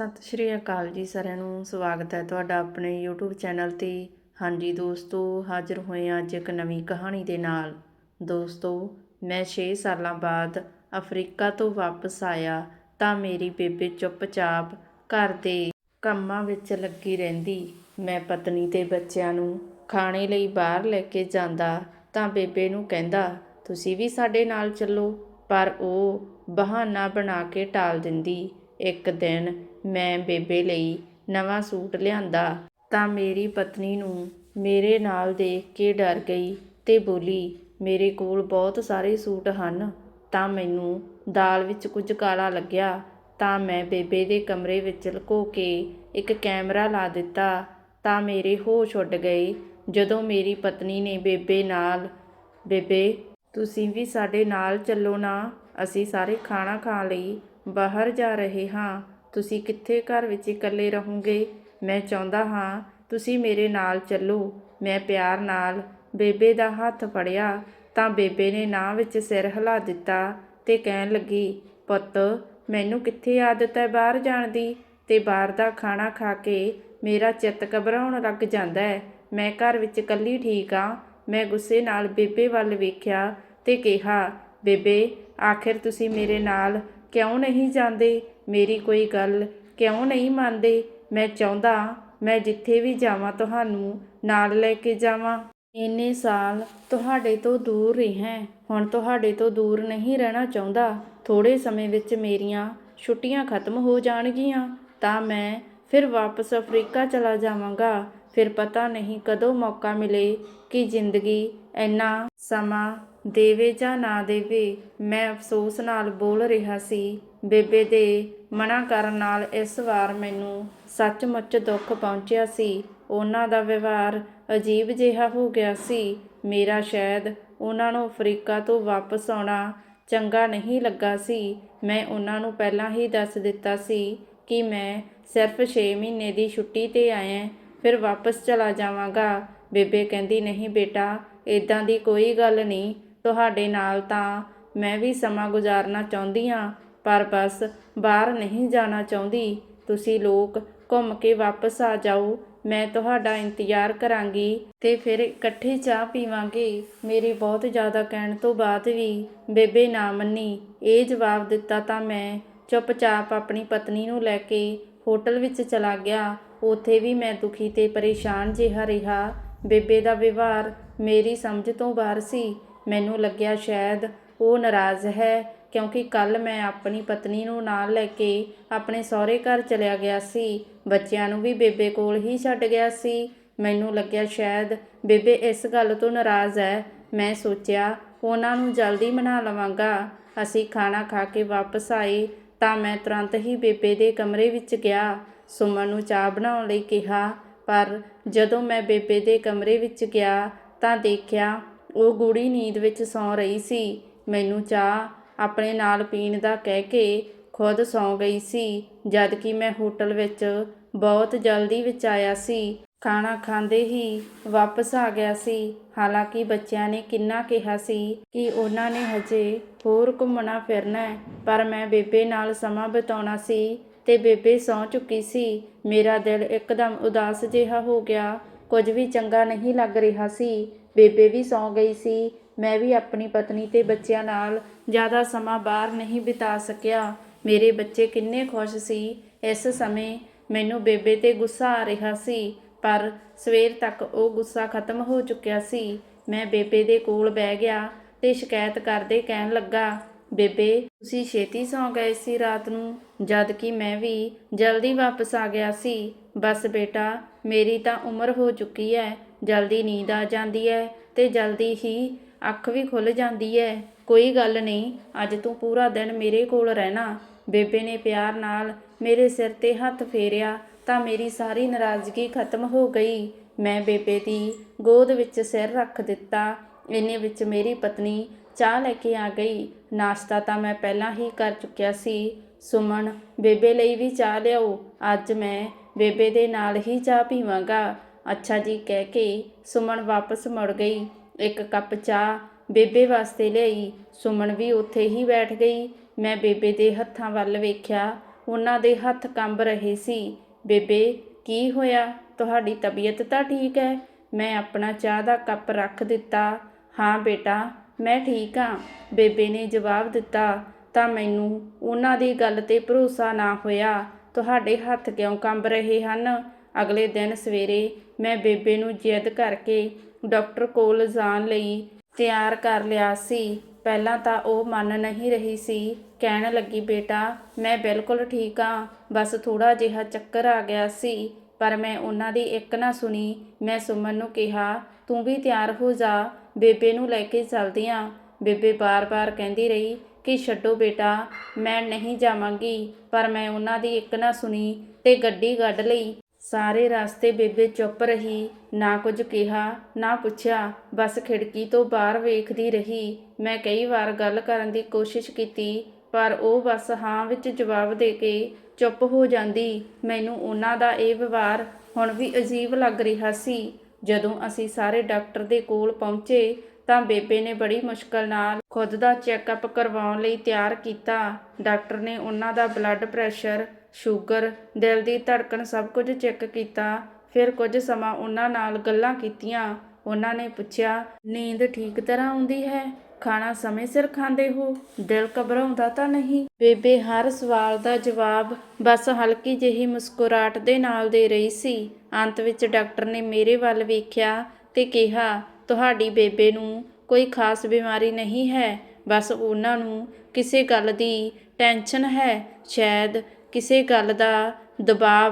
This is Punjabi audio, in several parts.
ਸਤਿ ਸ਼੍ਰੀ ਅਕਾਲ ਜੀ ਸਾਰਿਆਂ ਨੂੰ, ਸਵਾਗਤ ਹੈ ਤੁਹਾਡਾ ਆਪਣੇ YouTube ਚੈਨਲ ਤੇ। ਹਾਂਜੀ ਦੋਸਤੋ, ਹਾਜ਼ਰ ਹੋਏ ਹਾਂ ਅੱਜ ਇੱਕ ਨਵੀਂ ਕਹਾਣੀ ਦੇ ਨਾਲ। ਦੋਸਤੋ, ਮੈਂ 6 ਸਾਲਾਂ ਬਾਅਦ ਅਫਰੀਕਾ ਤੋਂ ਵਾਪਸ ਆਇਆ ਤਾਂ ਮੇਰੀ ਬੇਬੇ ਚੁੱਪਚਾਪ ਘਰ ਦੇ ਕੰਮਾਂ ਵਿੱਚ ਲੱਗੀ ਰਹਿੰਦੀ। ਮੈਂ ਪਤਨੀ ਤੇ ਬੱਚਿਆਂ ਨੂੰ ਖਾਣੇ ਲਈ ਬਾਹਰ ਲੈ ਕੇ ਜਾਂਦਾ ਤਾਂ ਬੇਬੇ ਨੂੰ ਕਹਿੰਦਾ, ਤੁਸੀਂ ਵੀ ਸਾਡੇ ਨਾਲ ਚੱਲੋ। ਪਰ ਉਹ ਬਹਾਨਾ ਬਣਾ ਕੇ ਟਾਲ ਦਿੰਦੀ। ਇੱਕ ਦਿਨ ਮੈਂ ਬੇਬੇ ਲਈ ਨਵਾਂ ਸੂਟ ਲਿਆਂਦਾ ਤਾਂ ਮੇਰੀ ਪਤਨੀ ਨੂੰ ਮੇਰੇ ਨਾਲ ਦੇਖ ਕੇ ਡਰ ਗਈ ਅਤੇ ਬੋਲੀ, ਮੇਰੇ ਕੋਲ ਬਹੁਤ ਸਾਰੇ ਸੂਟ ਹਨ। ਤਾਂ ਮੈਨੂੰ ਦਾਲ ਵਿੱਚ ਕੁਝ ਕਾਲਾ ਲੱਗਿਆ ਤਾਂ ਮੈਂ ਬੇਬੇ ਦੇ ਕਮਰੇ ਵਿੱਚ ਲੁਕੋ ਕੇ ਇੱਕ ਕੈਮਰਾ ਲਾ ਦਿੱਤਾ ਤਾਂ ਮੇਰੇ ਹੋਸ਼ ਉੱਡ ਗਏ। ਜਦੋਂ ਮੇਰੀ ਪਤਨੀ ਨੇ ਬੇਬੇ ਨਾਲ, ਬੇਬੇ, ਤੁਸੀਂ ਵੀ ਸਾਡੇ ਨਾਲ ਚੱਲੋ ਨਾ, ਅਸੀਂ ਸਾਰੇ ਖਾਣਾ ਖਾ ਲਈ ਬਾਹਰ ਜਾ ਰਹੇ ਹਾਂ। ਤੁਸੀਂ ਕਿੱਥੇ ਘਰ ਵਿੱਚ ਇਕੱਲੇ ਰਹੋਗੇ? ਮੈਂ ਚਾਹੁੰਦਾ ਹਾਂ ਤੁਸੀਂ ਮੇਰੇ ਨਾਲ ਚੱਲੋ। ਮੈਂ ਪਿਆਰ ਨਾਲ ਬੇਬੇ ਦਾ ਹੱਥ ਫੜਿਆ ਤਾਂ ਬੇਬੇ ਨੇ ਨਾ ਵਿੱਚ ਸਿਰ ਹਿਲਾ ਦਿੱਤਾ ਤੇ ਕਹਿਣ ਲੱਗੀ, ਪੁੱਤ, ਮੈਨੂੰ ਕਿੱਥੇ ਆਦਤ ਹੈ ਬਾਹਰ ਜਾਣ ਦੀ? ਤੇ ਬਾਹਰ ਦਾ ਖਾਣਾ ਖਾ ਕੇ ਮੇਰਾ ਚਿੱਤ ਘਬਰਾਉਣ ਲੱਗ ਜਾਂਦਾ ਹੈ। ਮੈਂ ਘਰ ਵਿੱਚ ਇਕੱਲੀ ਠੀਕ ਆ ਮੈਂ ਗੁੱਸੇ ਨਾਲ ਬੇਬੇ ਵੱਲ ਵੇਖਿਆ ਤੇ ਕਿਹਾ, ਬੇਬੇ, ਆਖਿਰ ਤੁਸੀਂ ਮੇਰੇ ਨਾਲ ਕਿਉਂ ਨਹੀਂ ਜਾਂਦੇ? ਮੇਰੀ ਕੋਈ ਗੱਲ ਕਿਉਂ ਨਹੀਂ ਮੰਨਦੇ? ਮੈਂ ਚਾਹੁੰਦਾ ਮੈਂ ਜਿੱਥੇ ਵੀ ਜਾਵਾਂ ਤੁਹਾਨੂੰ ਨਾਲ ਲੈ ਕੇ ਜਾਵਾਂ। ਇੰਨੇ ਸਾਲ ਤੁਹਾਡੇ ਤੋਂ ਦੂਰ ਰਿਹਾ ਹੁਣ ਤੁਹਾਡੇ ਤੋਂ ਦੂਰ ਨਹੀਂ ਰਹਿਣਾ ਚਾਹੁੰਦਾ। ਥੋੜੇ ਸਮੇਂ ਵਿੱਚ ਮੇਰੀਆਂ ਛੁੱਟੀਆਂ ਖਤਮ ਹੋ ਜਾਣਗੀਆਂ। ਤਾਂ ਮੈਂ ਫਿਰ ਵਾਪਸ ਅਫਰੀਕਾ ਚਲਾ ਜਾਵਾਂਗਾ। ਫਿਰ ਪਤਾ ਨਹੀਂ ਕਦੋਂ ਮੌਕਾ ਮਿਲੇ ਕਿ ਜ਼ਿੰਦਗੀ ਇੰਨਾ ਸਮਾਂ ਦੇਵੇ ਜਾਂ ਨਾ ਦੇਵੇ, ਮੈਂ ਅਫਸੋਸ ਨਾਲ ਬੋਲ ਰਿਹਾ ਸੀ, ਬੇਬੇ ਦੇ ਮਨਾ ਕਰਨ ਨਾਲ ਇਸ ਵਾਰ ਮੈਨੂੰ ਸੱਚਮੁੱਚ ਦੁੱਖ ਪਹੁੰਚਿਆ ਸੀ। ਉਹਨਾਂ ਦਾ ਵਿਵਹਾਰ ਅਜੀਬ ਜਿਹਾ ਹੋ ਗਿਆ ਸੀ। ਮੇਰਾ ਸ਼ਾਇਦ ਉਹਨਾਂ ਨੂੰ ਅਫਰੀਕਾ ਤੋਂ ਵਾਪਸ ਆਉਣਾ ਚੰਗਾ ਨਹੀਂ ਲੱਗਾ ਸੀ। ਮੈਂ ਉਹਨਾਂ ਨੂੰ ਪਹਿਲਾਂ ਹੀ ਦੱਸ ਦਿੱਤਾ ਸੀ ਕਿ ਮੈਂ ਸਿਰਫ 6 ਮਹੀਨੇ ਦੀ ਛੁੱਟੀ ਤੇ ਆਇਆ ਫਿਰ ਵਾਪਸ ਚਲਾ ਜਾਵਾਂਗਾ। ਬੇਬੇ ਕਹਿੰਦੀ, ਨਹੀਂ ਬੇਟਾ ਇਦਾਂ ਦੀ ਕੋਈ ਗੱਲ ਨਹੀਂ। ਤੁਹਾਡੇ ਨਾਲ ਤਾਂ ਮੈਂ ਵੀ ਸਮਾਂ ਗੁਜ਼ਾਰਨਾ ਚਾਹੁੰਦੀ ਹਾਂ, ਪਰ ਬਸ ਬਾਹਰ ਨਹੀਂ ਜਾਣਾ ਚਾਹੁੰਦੀ। ਤੁਸੀਂ ਲੋਕ ਘੁੰਮ ਕੇ ਵਾਪਸ ਆ ਜਾਓ, ਮੈਂ ਤੁਹਾਡਾ ਇੰਤਜ਼ਾਰ ਕਰਾਂਗੀ ਤੇ ਫਿਰ ਇਕੱਠੇ ਚਾਹ ਪੀਵਾਂਗੇ। ਮੇਰੇ ਬਹੁਤ ਜ਼ਿਆਦਾ ਕਹਿਣ ਤੋਂ ਬਾਅਦ ਵੀ ਬੇਬੇ ਨਾ ਮੰਨੀ। ਇਹ ਜਵਾਬ ਦਿੱਤਾ ਤਾਂ ਮੈਂ ਚੁੱਪਚਾਪ ਆਪਣੀ ਪਤਨੀ ਨੂੰ ਲੈ ਕੇ ਹੋਟਲ ਵਿੱਚ ਚਲਾ ਗਿਆ। ਉੱਥੇ ਵੀ ਮੈਂ ਦੁਖੀ ਤੇ ਪਰੇਸ਼ਾਨ ਜਿਹਾ ਰਿਹਾ। ਬੇਬੇ ਦਾ ਵਿਵਹਾਰ ਮੇਰੀ ਸਮਝ ਤੋਂ ਬਾਹਰ ਸੀ। ਮੈਨੂੰ ਲੱਗਿਆ ਸ਼ਾਇਦ ਉਹ ਨਾਰਾਜ਼ ਹੈ, ਕਿਉਂਕਿ ਕੱਲ ਮੈਂ ਆਪਣੀ ਪਤਨੀ ਨੂੰ ਨਾਲ ਲੈ ਕੇ ਆਪਣੇ ਸਹੁਰੇ ਘਰ ਚਲਿਆ ਗਿਆ ਸੀ। ਬੱਚਿਆਂ ਨੂੰ ਵੀ ਬੇਬੇ ਕੋਲ ਹੀ ਛੱਡ ਗਿਆ ਸੀ। ਮੈਨੂੰ ਲੱਗਿਆ ਸ਼ਾਇਦ ਬੇਬੇ ਇਸ ਗੱਲ ਤੋਂ ਨਾਰਾਜ਼ ਹੈ। ਮੈਂ ਸੋਚਿਆ, ਉਹਨਾਂ ਨੂੰ ਜਲਦੀ ਮਨਾ ਲਵਾਂਗਾ। ਅਸੀਂ ਖਾਣਾ ਖਾ ਕੇ ਵਾਪਸ ਆਏ ਤਾਂ ਮੈਂ ਤੁਰੰਤ ਹੀ ਬੇਬੇ ਦੇ ਕਮਰੇ ਵਿੱਚ ਗਿਆ। ਸੁਮਨ ਨੂੰ ਚਾਹ ਬਣਾਉਣ ਲਈ ਕਿਹਾ, ਪਰ ਜਦੋਂ ਮੈਂ ਬੇਬੇ ਦੇ ਕਮਰੇ ਵਿੱਚ ਗਿਆ ਤਾਂ ਦੇਖਿਆ ਉਹ ਗੂੜੀ ਨੀਂਦ ਵਿੱਚ ਸੌਂ ਰਹੀ ਸੀ। ਮੈਨੂੰ ਚਾਹ ਆਪਣੇ ਨਾਲ ਪੀਣ ਦਾ ਕਹਿ ਕੇ ਖੁਦ ਸੌਂ ਗਈ ਸੀ, ਜਦ ਕਿ ਮੈਂ ਹੋਟਲ ਵਿੱਚ ਬਹੁਤ ਜਲਦੀ ਵਿੱਚ ਆਇਆ ਸੀ। ਖਾਣਾ ਖਾਂਦੇ ਹੀ ਵਾਪਸ ਆ ਗਿਆ ਸੀ। ਹਾਲਾਂਕਿ ਬੱਚਿਆਂ ਨੇ ਕਿੰਨਾ ਕਿਹਾ ਸੀ ਕਿ ਉਹਨਾਂ ਨੇ ਹਜੇ ਹੋਰ ਘੁੰਮਣਾ ਫਿਰਨਾ ਹੈ, ਪਰ ਮੈਂ ਬੇਬੇ ਨਾਲ ਸਮਾਂ ਬਿਤਾਉਣਾ ਸੀ ਤੇ ਬੇਬੇ ਸੌਂ ਚੁੱਕੀ ਸੀ। ਮੇਰਾ ਦਿਲ ਇੱਕਦਮ ਉਦਾਸ ਜਿਹਾ ਹੋ ਗਿਆ। ਕੁਝ ਵੀ ਚੰਗਾ ਨਹੀਂ ਲੱਗ ਰਿਹਾ ਸੀ। ਬੇਬੇ ਵੀ ਸੌਂ ਗਈ ਸੀ। ਮੈਂ ਵੀ ਆਪਣੀ ਪਤਨੀ ਤੇ ਬੱਚਿਆਂ ਨਾਲ ਜ਼ਿਆਦਾ ਸਮਾਂ ਬਾਹਰ ਨਹੀਂ ਬਿਤਾ ਸਕਿਆ। ਮੇਰੇ ਬੱਚੇ ਕਿੰਨੇ ਖੁਸ਼ ਸੀ। ਇਸ ਸਮੇਂ ਮੈਨੂੰ ਬੇਬੇ ਤੇ ਗੁੱਸਾ ਆ ਰਿਹਾ ਸੀ, ਪਰ ਸਵੇਰ ਤੱਕ ਉਹ ਗੁੱਸਾ ਖਤਮ ਹੋ ਚੁੱਕਿਆ ਸੀ। ਮੈਂ ਬੇਬੇ ਦੇ ਕੋਲ ਬਹਿ ਗਿਆ ਤੇ ਸ਼ਿਕਾਇਤ ਕਰਦੇ ਕਹਿਣ ਲੱਗਾ, ਬੇਬੇ, ਤੁਸੀਂ ਛੇਤੀ ਸੌਂ ਗਏ ਸੀ ਰਾਤ ਨੂੰ, ਜਦ ਕਿ ਮੈਂ ਵੀ ਜਲਦੀ ਵਾਪਸ ਆ ਗਿਆ ਸੀ। ਬਸ ਬੇਟਾ, ਮੇਰੀ ਤਾਂ ਉਮਰ ਹੋ ਚੁੱਕੀ ਹੈ। ਜਲਦੀ ਨੀਂਦ ਆ ਜਾਂਦੀ ਹੈ ਅਤੇ ਜਲਦੀ ਹੀ ਅੱਖ ਵੀ ਖੁੱਲ੍ਹ ਜਾਂਦੀ ਹੈ ਕੋਈ ਗੱਲ ਨਹੀਂ, ਅੱਜ ਤੂੰ ਪੂਰਾ ਦਿਨ ਮੇਰੇ ਕੋਲ ਰਹਿਣਾ। ਬੇਬੇ ਨੇ ਪਿਆਰ ਨਾਲ ਮੇਰੇ ਸਿਰ ਤੇ ਹੱਥ ਫੇਰਿਆ ਤਾਂ ਮੇਰੀ ਸਾਰੀ ਨਾਰਾਜ਼ਗੀ ਖਤਮ ਹੋ ਗਈ। ਮੈਂ ਬੇਬੇ ਦੀ ਗੋਦ ਵਿੱਚ ਸਿਰ ਰੱਖ ਦਿੱਤਾ। ਇੰਨੇ ਵਿੱਚ ਮੇਰੀ ਪਤਨੀ ਚਾਹ ਲੈ ਕੇ ਆ ਗਈ। ਨਾਸ਼ਤਾ ਤਾਂ ਮੈਂ ਪਹਿਲਾਂ ਹੀ ਕਰ ਚੁੱਕਿਆ ਸੀ। ਸੁਮਨ, ਬੇਬੇ ਲਈ ਵੀ ਚਾਹ ਲਿਆਓ। ਅੱਜ ਮੈਂ ਬੇਬੇ ਦੇ ਨਾਲ ਹੀ ਚਾਹ ਪੀਵਾਂਗਾ। ਅੱਛਾ ਜੀ, ਕਹਿ ਕੇ ਸੁਮਨ ਵਾਪਸ ਮੁੜ ਗਈ। ਇੱਕ ਕੱਪ ਚਾਹ ਬੇਬੇ ਵਾਸਤੇ ਲਈ। ਸੁਮਨ ਵੀ ਉੱਥੇ ਹੀ ਬੈਠ ਗਈ। ਮੈਂ ਬੇਬੇ ਦੇ ਹੱਥਾਂ ਵੱਲ ਵੇਖਿਆ। ਉਹਨਾਂ ਦੇ ਹੱਥ ਕੰਬ ਰਹੇ ਸੀ। ਬੇਬੇ, ਕੀ ਹੋਇਆ? ਤੁਹਾਡੀ ਤਬੀਅਤ ਤਾਂ ਠੀਕ ਹੈ? ਮੈਂ ਆਪਣਾ ਚਾਹ ਦਾ ਕੱਪ ਰੱਖ ਦਿੱਤਾ। ਹਾਂ ਬੇਟਾ, ਮੈਂ ਠੀਕ ਹਾਂ। ਬੇਬੇ ਨੇ ਜਵਾਬ ਦਿੱਤਾ। ਤਾਂ ਮੈਨੂੰ ਉਹਨਾਂ ਦੀ ਗੱਲ ਤੇ ਭਰੋਸਾ ਨਾ ਹੋਇਆ। ਤੁਹਾਡੇ ਹੱਥ ਕਿਉਂ ਕੰਬ ਰਹੇ ਹਨ? ਅਗਲੇ ਦਿਨ ਸਵੇਰੇ ਮੈਂ ਬੇਬੇ ਨੂੰ ਜਿੱਦ ਕਰਕੇ ਡਾਕਟਰ ਕੋਲ ਜਾਣ ਲਈ ਤਿਆਰ ਕਰ ਲਿਆ ਸੀ। ਪਹਿਲਾਂ ਤਾਂ ਉਹ ਮੰਨ ਨਹੀਂ ਰਹੀ ਸੀ। ਕਹਿਣ ਲੱਗੀ, ਬੇਟਾ, ਮੈਂ ਬਿਲਕੁਲ ਠੀਕ ਹਾਂ ਬਸ ਥੋੜਾ ਜਿਹਾ ਚੱਕਰ ਆ ਗਿਆ ਸੀ। ਪਰ ਮੈਂ ਉਹਨਾਂ ਦੀ ਇੱਕ ਨਾ ਸੁਣੀ। ਮੈਂ ਸੁਮਨ ਨੂੰ ਕਿਹਾ, ਤੂੰ ਵੀ ਤਿਆਰ ਹੋ ਜਾ। ਬੇਬੇ ਨੂੰ ਲੈ ਕੇ ਚੱਲਦੀ ਆਂ। ਬੇਬੇ ਬਾਰ-ਬਾਰ ਕਹਿੰਦੀ ਰਹੀ ਕਿ, ਛੱਡੋ ਬੇਟਾ, ਮੈਂ ਨਹੀਂ ਜਾਵਾਂਗੀ। ਪਰ ਮੈਂ ਉਹਨਾਂ ਦੀ ਇੱਕ ਨਾ ਸੁਣੀ ਤੇ ਗੱਡੀ ਕੱਢ ਲਈ ਸਾਰੇ ਰਸਤੇ ਬੇਬੇ ਚੁੱਪ ਰਹੀ, ਨਾ ਕੁਝ ਕਿਹਾ, ਨਾ ਪੁੱਛਿਆ, ਬਸ ਖਿੜਕੀ ਤੋਂ ਬਾਹਰ ਵੇਖਦੀ ਰਹੀ। ਮੈਂ ਕਈ ਵਾਰ ਗੱਲ ਕਰਨ ਦੀ ਕੋਸ਼ਿਸ਼ ਕੀਤੀ, ਪਰ ਉਹ ਬਸ ਹਾਂ ਵਿੱਚ ਜਵਾਬ ਦੇ ਕੇ ਚੁੱਪ ਹੋ ਜਾਂਦੀ। ਮੈਨੂੰ ਉਹਨਾਂ ਦਾ ਇਹ ਵਿਵਹਾਰ ਹੁਣ ਵੀ ਅਜੀਬ ਲੱਗ ਰਿਹਾ ਸੀ। ਜਦੋਂ ਅਸੀਂ ਸਾਰੇ ਡਾਕਟਰ ਦੇ ਕੋਲ ਪਹੁੰਚੇ, ਤਾਂ ਬੇਬੇ ਨੇ ਬੜੀ ਮੁਸ਼ਕਲ ਨਾਲ ਖੁਦ ਦਾ ਚੈੱਕਅਪ ਕਰਵਾਉਣ ਲਈ ਤਿਆਰ ਕੀਤਾ। ਡਾਕਟਰ ਨੇ ਉਹਨਾਂ ਦਾ ਬਲੱਡ ਪ੍ਰੈਸ਼ਰ ਸ਼ੂਗਰ, ਦਿਲ ਦੀ ਧੜਕਣ ਸਭ ਕੁਝ ਚੈੱਕ ਕੀਤਾ। ਫਿਰ ਕੁਝ ਸਮਾਂ ਉਹਨਾਂ ਨਾਲ ਗੱਲਾਂ ਕੀਤੀਆਂ। ਉਹਨਾਂ ਨੇ ਪੁੱਛਿਆ, ਨੀਂਦ ਠੀਕ ਤਰ੍ਹਾਂ ਆਉਂਦੀ ਹੈ? ਖਾਣਾ ਸਮੇਂ ਸਿਰ ਖਾਂਦੇ ਹੋ? ਦਿਲ ਘਬਰਾਉਂਦਾ ਤਾਂ ਨਹੀਂ? ਬੇਬੇ ਹਰ ਸਵਾਲ ਦਾ ਜਵਾਬ ਬਸ ਹਲਕੀ ਜਿਹੀ ਮੁਸਕਰਾਹਟ ਦੇ ਨਾਲ ਦੇ ਰਹੀ ਸੀ। ਅੰਤ ਵਿੱਚ ਡਾਕਟਰ ਨੇ ਮੇਰੇ ਵੱਲ ਵੇਖਿਆ ਤੇ ਕਿਹਾ, ਤੁਹਾਡੀ ਬੇਬੇ ਨੂੰ ਕੋਈ ਖਾਸ ਬਿਮਾਰੀ ਨਹੀਂ ਹੈ। ਬਸ ਉਹਨਾਂ ਨੂੰ ਕਿਸੇ ਗੱਲ ਦੀ ਟੈਨਸ਼ਨ ਹੈ। ਸ਼ਾਇਦ ਕਿਸੇ ਗੱਲ ਦਾ ਦਬਾਅ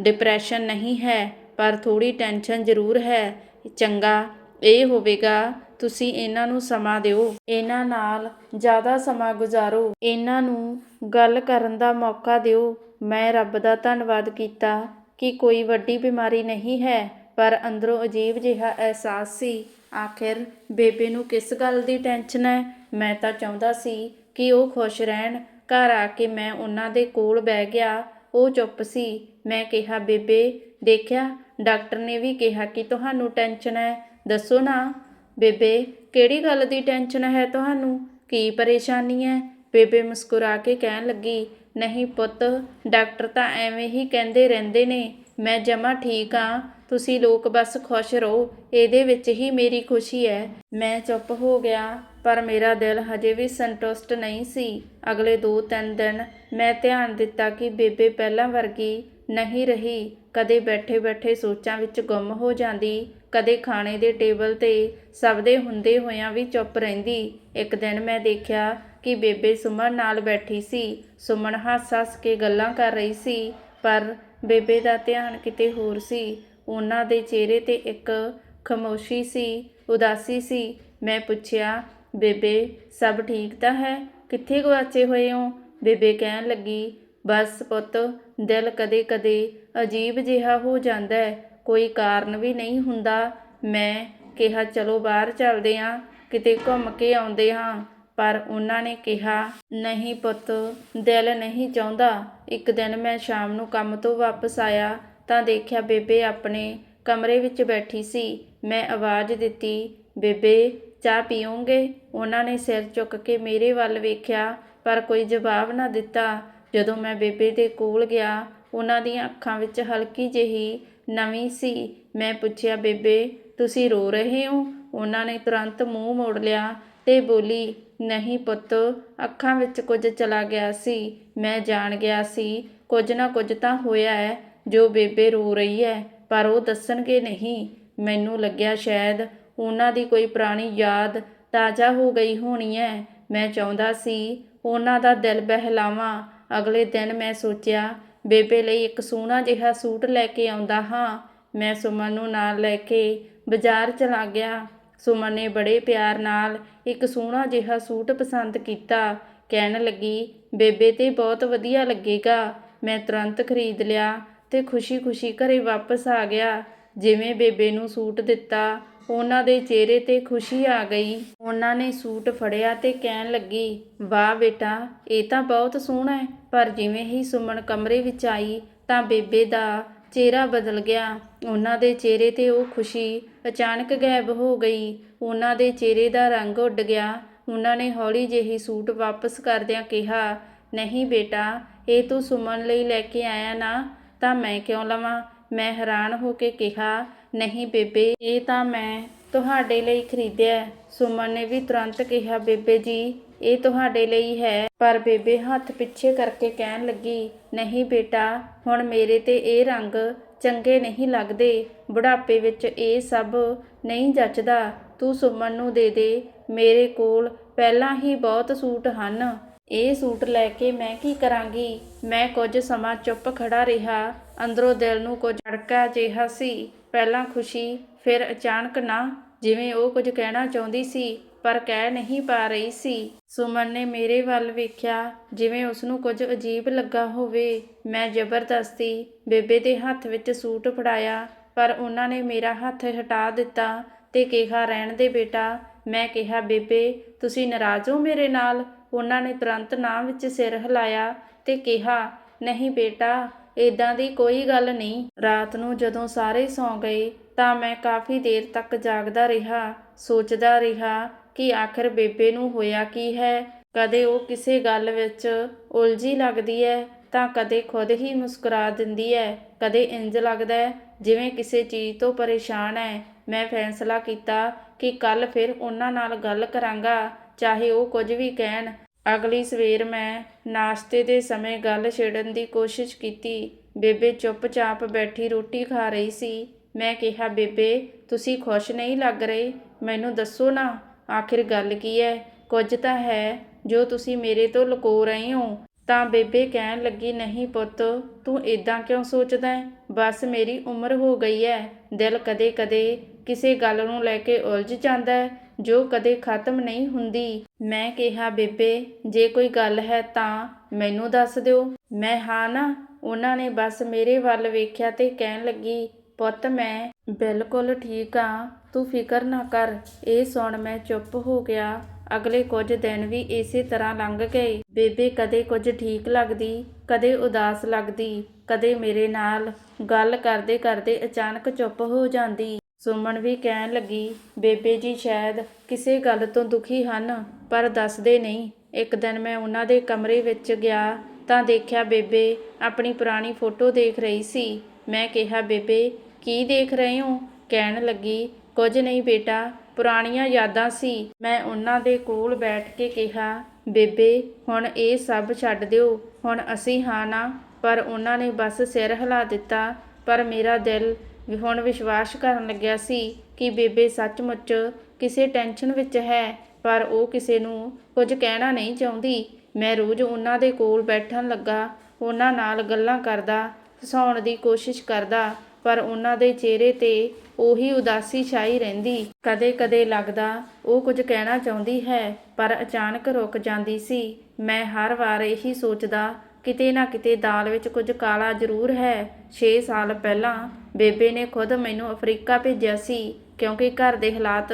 ਡਿਪਰੈਸ਼ਨ ਨਹੀਂ ਹੈ, ਪਰ ਥੋੜ੍ਹੀ ਟੈਨਸ਼ਨ ਜ਼ਰੂਰ ਹੈ। ਚੰਗਾ, ਇਹ ਹੋਵੇਗਾ, ਤੁਸੀਂ ਇਹਨਾਂ ਨੂੰ ਸਮਾਂ ਦਿਓ। ਇਹਨਾਂ ਨਾਲ ਜ਼ਿਆਦਾ ਸਮਾਂ ਗੁਜ਼ਾਰੋ। ਇਹਨਾਂ ਨੂੰ ਗੱਲ ਕਰਨ ਦਾ ਮੌਕਾ ਦਿਓ। ਮੈਂ ਰੱਬ ਦਾ ਧੰਨਵਾਦ ਕੀਤਾ ਕਿ ਕੋਈ ਵੱਡੀ ਬਿਮਾਰੀ ਨਹੀਂ ਹੈ, ਪਰ ਅੰਦਰੋਂ ਅਜੀਬ ਜਿਹਾ ਅਹਿਸਾਸ ਸੀ। ਆਖਿਰ ਬੇਬੇ ਨੂੰ ਕਿਸ ਗੱਲ ਦੀ ਟੈਨਸ਼ਨ ਹੈ? ਮੈਂ ਤਾਂ ਚਾਹੁੰਦਾ ਸੀ ਕਿ ਉਹ ਖੁਸ਼ ਰਹਿਣ। ਘਰ ਆ ਕੇ ਮੈਂ ਉਹਨਾਂ ਦੇ ਕੋਲ ਬਹਿ ਗਿਆ। ਉਹ ਚੁੱਪ ਸੀ। ਮੈਂ ਕਿਹਾ, ਬੇਬੇ, ਦੇਖਿਆ? ਡਾਕਟਰ ਨੇ ਵੀ ਕਿਹਾ ਕਿ ਤੁਹਾਨੂੰ ਟੈਨਸ਼ਨ ਹੈ। ਦੱਸੋ ਨਾ, ਬੇਬੇ, ਕਿਹੜੀ ਗੱਲ ਦੀ ਟੈਨਸ਼ਨ ਹੈ ਤੁਹਾਨੂੰ? ਕੀ ਪਰੇਸ਼ਾਨੀ ਹੈ? ਬੇਬੇ ਮੁਸਕਰਾ ਕੇ ਕਹਿਣ ਲੱਗੀ, ਨਹੀਂ ਪੁੱਤ, ਡਾਕਟਰ ਤਾਂ ਐਵੇਂ ਹੀ ਕਹਿੰਦੇ ਰਹਿੰਦੇ ਨੇ। ਮੈਂ ਜਮਾ ਠੀਕ ਆ ਤੁਸੀਂ ਲੋਕ ਬਸ ਖੁਸ਼ ਰਹੋ। ਇਹਦੇ ਵਿੱਚ ਹੀ ਮੇਰੀ ਖੁਸ਼ੀ ਹੈ। ਮੈਂ ਚੁੱਪ ਹੋ ਗਿਆ। ਪਰ ਮੇਰਾ ਦਿਲ ਹਜੇ ਵੀ ਸੰਤੁਸ਼ਟ ਨਹੀਂ ਸੀ। ਅਗਲੇ 2-3 ਦਿਨ ਮੈਂ ਧਿਆਨ ਦਿੱਤਾ ਕਿ ਬੇਬੇ ਪਹਿਲਾਂ ਵਰਗੀ ਨਹੀਂ ਰਹੀ। ਕਦੇ ਬੈਠੇ-ਬੈਠੇ ਸੋਚਾਂ ਵਿੱਚ ਗੁੰਮ ਹੋ ਜਾਂਦੀ, ਕਦੇ ਖਾਣੇ ਦੇ ਟੇਬਲ ਤੇ ਸਭ ਦੇ ਹੁੰਦੇ ਹੋਇਆਂ ਵੀ ਚੁੱਪ ਰਹਿੰਦੀ। ਇੱਕ ਦਿਨ ਮੈਂ ਦੇਖਿਆ ਕਿ ਬੇਬੇ ਸੁਮਨ ਨਾਲ ਬੈਠੀ ਸੀ। ਸੁਮਨ ਹੱਸ-ਹੱਸ ਕੇ ਗੱਲਾਂ ਕਰ ਰਹੀ ਸੀ, ਪਰ ਬੇਬੇ ਦਾ ਧਿਆਨ ਕਿਤੇ ਹੋਰ ਸੀ। ਉਹਨਾਂ ਦੇ ਚਿਹਰੇ ਤੇ ਇੱਕ ਖਮੋਸ਼ੀ ਸੀ, ਉਦਾਸੀ ਸੀ। ਮੈਂ ਪੁੱਛਿਆ ਬੇਬੇ, ਸਭ ਠੀਕ ਤਾਂ ਹੈ? ਕਿੱਥੇ ਗਵਾਚੇ ਹੋਏ ਹੋ? ਬੇਬੇ ਕਹਿਣ ਲੱਗੀ, ਬਸ ਪੁੱਤ, ਦਿਲ ਕਦੇ-ਕਦੇ ਅਜੀਬ ਜਿਹਾ ਹੋ ਜਾਂਦਾ ਹੈ। ਕੋਈ ਕਾਰਨ ਵੀ ਨਹੀਂ ਹੁੰਦਾ। ਮੈਂ ਕਿਹਾ, ਚਲੋ ਬਾਹਰ ਚੱਲਦੇ ਹਾਂ, ਕਿਤੇ ਘੁੰਮ ਕੇ ਆਉਂਦੇ ਹਾਂ। ਪਰ ਉਹਨਾਂ ਨੇ ਕਿਹਾ, ਨਹੀਂ ਪੁੱਤ, ਦਿਲ ਨਹੀਂ ਚਾਹੁੰਦਾ। ਇੱਕ ਦਿਨ ਮੈਂ ਸ਼ਾਮ ਨੂੰ ਕੰਮ ਤੋਂ ਵਾਪਸ ਆਇਆ, ਤਾਂ ਦੇਖਿਆ ਬੇਬੇ ਆਪਣੇ ਕਮਰੇ ਵਿੱਚ ਬੈਠੀ ਸੀ। ਮੈਂ ਆਵਾਜ਼ ਦਿੱਤੀ, ਬੇਬੇ ਚਾਹ ਪੀਓਗੇ? ਉਹਨਾਂ ਨੇ ਸਿਰ ਚੁੱਕ ਕੇ ਮੇਰੇ ਵੱਲ ਵੇਖਿਆ, ਪਰ ਕੋਈ ਜਵਾਬ ਨਾ ਦਿੱਤਾ। ਜਦੋਂ ਮੈਂ ਬੇਬੇ ਦੇ ਕੋਲ ਗਿਆ, ਉਹਨਾਂ ਦੀਆਂ ਅੱਖਾਂ ਵਿੱਚ ਹਲਕੀ ਜਿਹੀ ਨਵੀਂ ਸੀ। ਮੈਂ ਪੁੱਛਿਆ, ਬੇਬੇ, ਤੁਸੀਂ ਰੋ ਰਹੇ ਹੋ? ਉਹਨਾਂ ਨੇ ਤੁਰੰਤ ਮੂੰਹ ਮੋੜ ਲਿਆ ਤੇ ਬੋਲੀ, ਨਹੀਂ ਪੁੱਤ, ਅੱਖਾਂ ਵਿੱਚ ਕੁਝ ਚਲਾ ਗਿਆ ਸੀ। ਮੈਂ ਜਾਣ ਗਿਆ ਸੀ। ਕੁਝ ਨਾ ਕੁਝ ਤਾਂ ਹੋਇਆ ਹੈ, ਜੋ ਬੇਬੇ ਰੋ ਰਹੀ ਹੈ, ਪਰ ਉਹ ਦੱਸਣਗੇ ਨਹੀਂ। ਮੈਨੂੰ ਲੱਗਿਆ ਸ਼ਾਇਦ ਉਹਨਾਂ ਦੀ ਕੋਈ ਪੁਰਾਣੀ ਯਾਦ ਤਾਜ਼ਾ ਹੋ ਗਈ ਹੋਣੀ ਹੈ ਮੈਂ ਚਾਹੁੰਦਾ ਸੀ ਉਹਨਾਂ ਦਾ ਦਿਲ ਬਹਿਲਾਵਾਂ। ਅਗਲੇ ਦਿਨ ਮੈਂ ਸੋਚਿਆ, ਬੇਬੇ ਲਈ ਇੱਕ ਸੋਹਣਾ ਜਿਹਾ ਸੂਟ ਲੈ ਕੇ ਆਉਂਦਾ ਹਾਂ। ਮੈਂ ਸੁਮਨ ਨੂੰ ਨਾਲ ਲੈ ਕੇ ਬਾਜ਼ਾਰ ਚਲਾ ਗਿਆ। ਸੁਮਨ ਨੇ ਬੜੇ ਪਿਆਰ ਨਾਲ ਇੱਕ ਸੋਹਣਾ ਜਿਹਾ ਸੂਟ ਪਸੰਦ ਕੀਤਾ। ਕਹਿਣ ਲੱਗੀ, ਬੇਬੇ, ਤੇ ਬਹੁਤ ਵਧੀਆ ਲੱਗੇਗਾ। ਮੈਂ ਤੁਰੰਤ ਖਰੀਦ ਲਿਆ ਤੇ ਖੁਸ਼ੀ-ਖੁਸ਼ੀ ਘਰੇ ਵਾਪਸ ਆ ਗਿਆ। ਜਿਵੇਂ ਬੇਬੇ ਨੂੰ ਸੂਟ ਦਿੱਤਾ ਉਹਨਾਂ ਦੇ ਚਿਹਰੇ ਤੇ ਖੁਸ਼ੀ ਆ ਗਈ। ਉਹਨਾਂ ਨੇ ਸੂਟ ਫੜਿਆ ਤੇ ਕਹਿਣ ਲੱਗੀ, ਵਾਹ ਬੇਟਾ, ਇਹ ਤਾਂ ਬਹੁਤ ਸੋਹਣਾ ਹੈ, ਪਰ ਜਿਵੇਂ ਹੀ ਸੁਮਨ ਕਮਰੇ ਵਿੱਚ ਆਈ ਤਾਂ ਬੇਬੇ ਦਾ ਚਿਹਰਾ ਬਦਲ ਗਿਆ। ਉਹਨਾਂ ਦੇ ਚਿਹਰੇ ਤੇ ਉਹ ਖੁਸ਼ੀ ਅਚਾਨਕ ਗਾਇਬ ਹੋ ਗਈ। ਉਹਨਾਂ ਦੇ ਚਿਹਰੇ ਦਾ ਰੰਗ ਉੱਡ ਗਿਆ। ਉਹਨਾਂ ਨੇ ਹੌਲੀ ਜਿਹੀ ਸੂਟ ਵਾਪਸ ਕਰਦਿਆਂ ਕਿਹਾ, ਨਹੀਂ ਬੇਟਾ, ਇਹ ਤੂੰ ਸੁਮਨ ਲਈ ਲੈ ਕੇ ਆਇਆ ਨਾ, ਤਾਂ ਮੈਂ ਕਿਉਂ ਲਵਾਂ? ਮੈਂ ਹੈਰਾਨ ਹੋ ਕੇ ਕਿਹਾ, ਨਹੀਂ ਬੇਬੇ, ਇਹ ਤਾਂ ਮੈਂ ਤੁਹਾਡੇ ਲਈ ਖਰੀਦਿਆ ਸੁਮਨ ਨੇ ਵੀ ਤੁਰੰਤ ਕਿਹਾ, ਬੇਬੇ ਜੀ, ਇਹ ਤੁਹਾਡੇ ਲਈ ਹੈ। ਪਰ ਬੇਬੇ ਹੱਥ ਪਿੱਛੇ ਕਰਕੇ ਕਹਿਣ ਲੱਗੀ, ਨਹੀਂ ਬੇਟਾ, ਹੁਣ ਮੇਰੇ ਤੇ ਇਹ ਰੰਗ ਚੰਗੇ ਨਹੀਂ ਲੱਗਦੇ। ਬੁਢਾਪੇ ਵਿੱਚ ਇਹ ਸਭ ਨਹੀਂ ਜੱਚਦਾ। ਤੂੰ ਸੁਮਨ ਨੂੰ ਦੇ ਦੇ। ਮੇਰੇ ਕੋਲ ਪਹਿਲਾਂ ਹੀ ਬਹੁਤ ਸੂਟ ਹਨ। ਇਹ ਸੂਟ ਲੈ ਕੇ ਮੈਂ ਕੀ ਕਰਾਂਗੀ? ਮੈਂ ਕੁਝ ਸਮਾਂ ਚੁੱਪ ਖੜਾ ਰਿਹਾ। ਅੰਦਰੋਂ ਦਿਲ ਨੂੰ ਕੁਝ ਅੜਕਾ ਜਿਹਾ ਸੀ। ਪਹਿਲਾਂ ਖੁਸ਼ੀ, ਫਿਰ ਅਚਾਨਕ ਨਾ। ਜਿਵੇਂ ਉਹ ਕੁਝ ਕਹਿਣਾ ਚਾਹੁੰਦੀ ਸੀ, ਪਰ ਕਹਿ ਨਹੀਂ ਪਾ ਰਹੀ ਸੀ। ਸੁਮਨ ਨੇ ਮੇਰੇ ਵੱਲ ਵੇਖਿਆ। ਜਿਵੇਂ ਉਸ ਨੂੰ ਕੁਝ ਅਜੀਬ ਲੱਗਾ ਹੋਵੇ। ਮੈਂ ਜ਼ਬਰਦਸਤੀ ਬੇਬੇ ਦੇ ਹੱਥ ਵਿੱਚ ਸੂਟ ਫੜਾਇਆ, ਪਰ ਉਹਨਾਂ ਨੇ ਮੇਰਾ ਹੱਥ ਹਟਾ ਦਿੱਤਾ ਤੇ ਕਿਹਾ, ਰਹਿਣ ਦੇ ਬੇਟਾ। ਮੈਂ ਕਿਹਾ, ਬੇਬੇ, ਤੁਸੀਂ ਨਾਰਾਜ਼ ਹੋ ਮੇਰੇ ਨਾਲ? ਉਹਨਾਂ ਨੇ ਤੁਰੰਤ ਨਾ ਵਿੱਚ ਸਿਰ ਹਿਲਾਇਆ ਤੇ ਕਿਹਾ, ਨਹੀਂ ਬੇਟਾ ਇਦਾਂ ਦੀ ਕੋਈ ਗੱਲ ਨਹੀਂ। ਰਾਤ ਨੂੰ ਜਦੋਂ ਸਾਰੇ ਸੌਂ ਗਏ ਤਾਂ ਮੈਂ ਕਾਫੀ ਦੇਰ ਤੱਕ ਜਾਗਦਾ ਰਿਹਾ, ਸੋਚਦਾ ਰਿਹਾ ਕਿ ਆਖਰ ਬੇਬੇ ਨੂੰ ਹੋਇਆ ਕੀ ਹੈ। ਕਦੇ ਉਹ ਕਿਸੇ ਗੱਲ ਵਿੱਚ ਉਲਝੀ ਲੱਗਦੀ ਹੈ ਤਾਂ ਕਦੇ ਖੁਦ ਹੀ ਮੁਸਕਰਾ ਦਿੰਦੀ ਹੈ, ਕਦੇ ਇੰਜ ਲੱਗਦਾ ਹੈ, ਜਿਵੇਂ ਕਿਸੇ ਚੀਜ਼ ਤੋਂ ਪਰੇਸ਼ਾਨ ਹੈ। ਮੈਂ ਫੈਸਲਾ ਕੀਤਾ ਕਿ ਕੱਲ ਫਿਰ ਉਹਨਾਂ ਨਾਲ ਗੱਲ ਕਰਾਂਗਾ, ਚਾਹੇ ਉਹ ਕੁਝ ਵੀ ਕਹਿਣ। ਅਗਲੀ ਸਵੇਰ ਮੈਂ ਨਾਸ਼ਤੇ ਦੇ ਸਮੇਂ ਗੱਲ ਛੇੜਨ ਦੀ ਕੋਸ਼ਿਸ਼ ਕੀਤੀ। ਬੇਬੇ ਚੁੱਪਚਾਪ ਬੈਠੀ ਰੋਟੀ ਖਾ ਰਹੀ ਸੀ। ਮੈਂ ਕਿਹਾ, ਬੇਬੇ, ਤੁਸੀਂ ਖੁਸ਼ ਨਹੀਂ ਲੱਗ ਰਹੇ? ਮੈਨੂੰ ਦੱਸੋ ਨਾ, ਆਖਿਰ ਗੱਲ ਕੀ ਹੈ ਕੁਝ ਤਾਂ ਹੈ, ਜੋ ਤੁਸੀਂ ਮੇਰੇ ਤੋਂ ਲੁਕੋ ਰਹੇ ਹੋ। ਤਾਂ ਬੇਬੇ ਕਹਿਣ ਲੱਗੀ, ਨਹੀਂ ਪੁੱਤ, ਤੂੰ ਇਦਾਂ ਕਿਉਂ ਸੋਚਦਾ ਹੈ ਬਸ ਮੇਰੀ ਉਮਰ ਹੋ ਗਈ ਹੈ ਦਿਲ ਕਦੇ-ਕਦੇ ਕਿਸੇ ਗੱਲ ਨੂੰ ਲੈ ਕੇ ਉਲਝ ਜਾਂਦਾ ਹੈ ਜੋ ਕਦੇ ਖਤਮ ਨਹੀਂ ਹੁੰਦੀ। ਮੈਂ ਕਿਹਾ, ਬੇਬੇ, ਜੇ ਕੋਈ ਗੱਲ ਹੈ ਤਾਂ ਮੈਨੂੰ ਦੱਸ ਦਿਓ। ਮੈਂ ਹਾਂ ਨਾ, ਉਹਨਾਂ ਨੇ ਬਸ ਮੇਰੇ ਵੱਲ ਵੇਖਿਆ ਤੇ ਕਹਿਣ ਲੱਗੀ, ਪੁੱਤ, ਮੈਂ ਬਿਲਕੁਲ ਠੀਕ ਆ, ਤੂੰ ਫਿਕਰ ਨਾ ਕਰ, ਇਹ ਸੁਣ ਮੈਂ ਚੁੱਪ ਹੋ ਗਿਆ। ਅਗਲੇ ਕੁਝ ਦਿਨ ਵੀ ਇਸੇ ਤਰ੍ਹਾਂ ਲੰਘ ਗਏ। ਬੇਬੇ ਕਦੇ ਕੁਝ ਠੀਕ ਲੱਗਦੀ, ਕਦੇ ਉਦਾਸ ਲੱਗਦੀ, ਕਦੇ ਮੇਰੇ ਨਾਲ ਗੱਲ ਕਰਦੇ ਕਰਦੇ ਅਚਾਨਕ ਚੁੱਪ ਹੋ ਜਾਂਦੀ। ਸੁਮਨ ਵੀ ਕਹਿਣ ਲੱਗੀ, ਬੇਬੇ ਜੀ, ਸ਼ਾਇਦ ਕਿਸੇ ਗੱਲ ਤੋਂ ਦੁਖੀ ਹਨ, ਪਰ ਦੱਸਦੇ ਨਹੀਂ। ਇੱਕ ਦਿਨ ਮੈਂ ਉਹਨਾਂ ਦੇ ਕਮਰੇ ਵਿੱਚ ਗਿਆ ਤਾਂ ਦੇਖਿਆ ਬੇਬੇ ਆਪਣੀ ਪੁਰਾਣੀ ਫੋਟੋ ਦੇਖ ਰਹੀ ਸੀ। ਮੈਂ ਕਿਹਾ, ਬੇਬੇ, ਕੀ ਦੇਖ ਰਹੇ ਹੋ? ਕਹਿਣ ਲੱਗੀ, ਕੁਝ ਨਹੀਂ ਬੇਟਾ, ਪੁਰਾਣੀਆਂ ਯਾਦਾਂ ਸੀ। ਮੈਂ ਉਹਨਾਂ ਦੇ ਕੋਲ ਬੈਠ ਕੇ ਕਿਹਾ, ਬੇਬੇ, ਹੁਣ ਇਹ ਸਭ ਛੱਡ ਦਿਓ। ਹੁਣ ਅਸੀਂ ਹਾਂ ਨਾ, ਪਰ ਉਹਨਾਂ ਨੇ ਬਸ ਸਿਰ ਹਿਲਾ ਦਿੱਤਾ, ਪਰ ਮੇਰਾ ਦਿਲ ਹੁਣ ਵਿਸ਼ਵਾਸ ਕਰਨ ਲੱਗਿਆ ਸੀ ਕਿ ਬੇਬੇ ਸੱਚਮੁੱਚ ਕਿਸੇ ਟੈਨਸ਼ਨ ਵਿੱਚ ਹੈ, ਪਰ ਉਹ ਕਿਸੇ ਨੂੰ ਕੁਝ ਕਹਿਣਾ ਨਹੀਂ ਚਾਹੁੰਦੀ। ਮੈਂ ਰੋਜ਼ ਉਹਨਾਂ ਦੇ ਕੋਲ ਬੈਠਣ ਲੱਗਾ, ਉਹਨਾਂ ਨਾਲ ਗੱਲਾਂ ਕਰਦਾ, ਹਸਾਉਣ ਦੀ ਕੋਸ਼ਿਸ਼ ਕਰਦਾ, ਪਰ ਉਹਨਾਂ ਦੇ ਚਿਹਰੇ ਤੇ ਉਹੀ ਉਦਾਸੀ ਛਾਈ ਰਹਿੰਦੀ। ਕਦੇ-ਕਦੇ ਲੱਗਦਾ ਉਹ ਕੁਝ ਕਹਿਣਾ ਚਾਹੁੰਦੀ ਹੈ, ਪਰ ਅਚਾਨਕ ਰੁਕ ਜਾਂਦੀ ਸੀ। ਮੈਂ ਹਰ ਵਾਰ ਇਹੀ ਸੋਚਦਾ ਕਿਤੇ ਨਾ ਕਿਤੇ ਦਾਲ ਵਿੱਚ ਕੁਝ ਕਾਲਾ ਜ਼ਰੂਰ ਹੈ। 6 ਸਾਲ ਪਹਿਲਾਂ ਬੇਬੇ ਨੇ ਖੁਦ ਮੈਨੂੰ ਅਫਰੀਕਾ ਭੇਜਿਆ ਸੀ, ਕਿਉਂਕਿ ਘਰ ਦੇ ਹਾਲਾਤ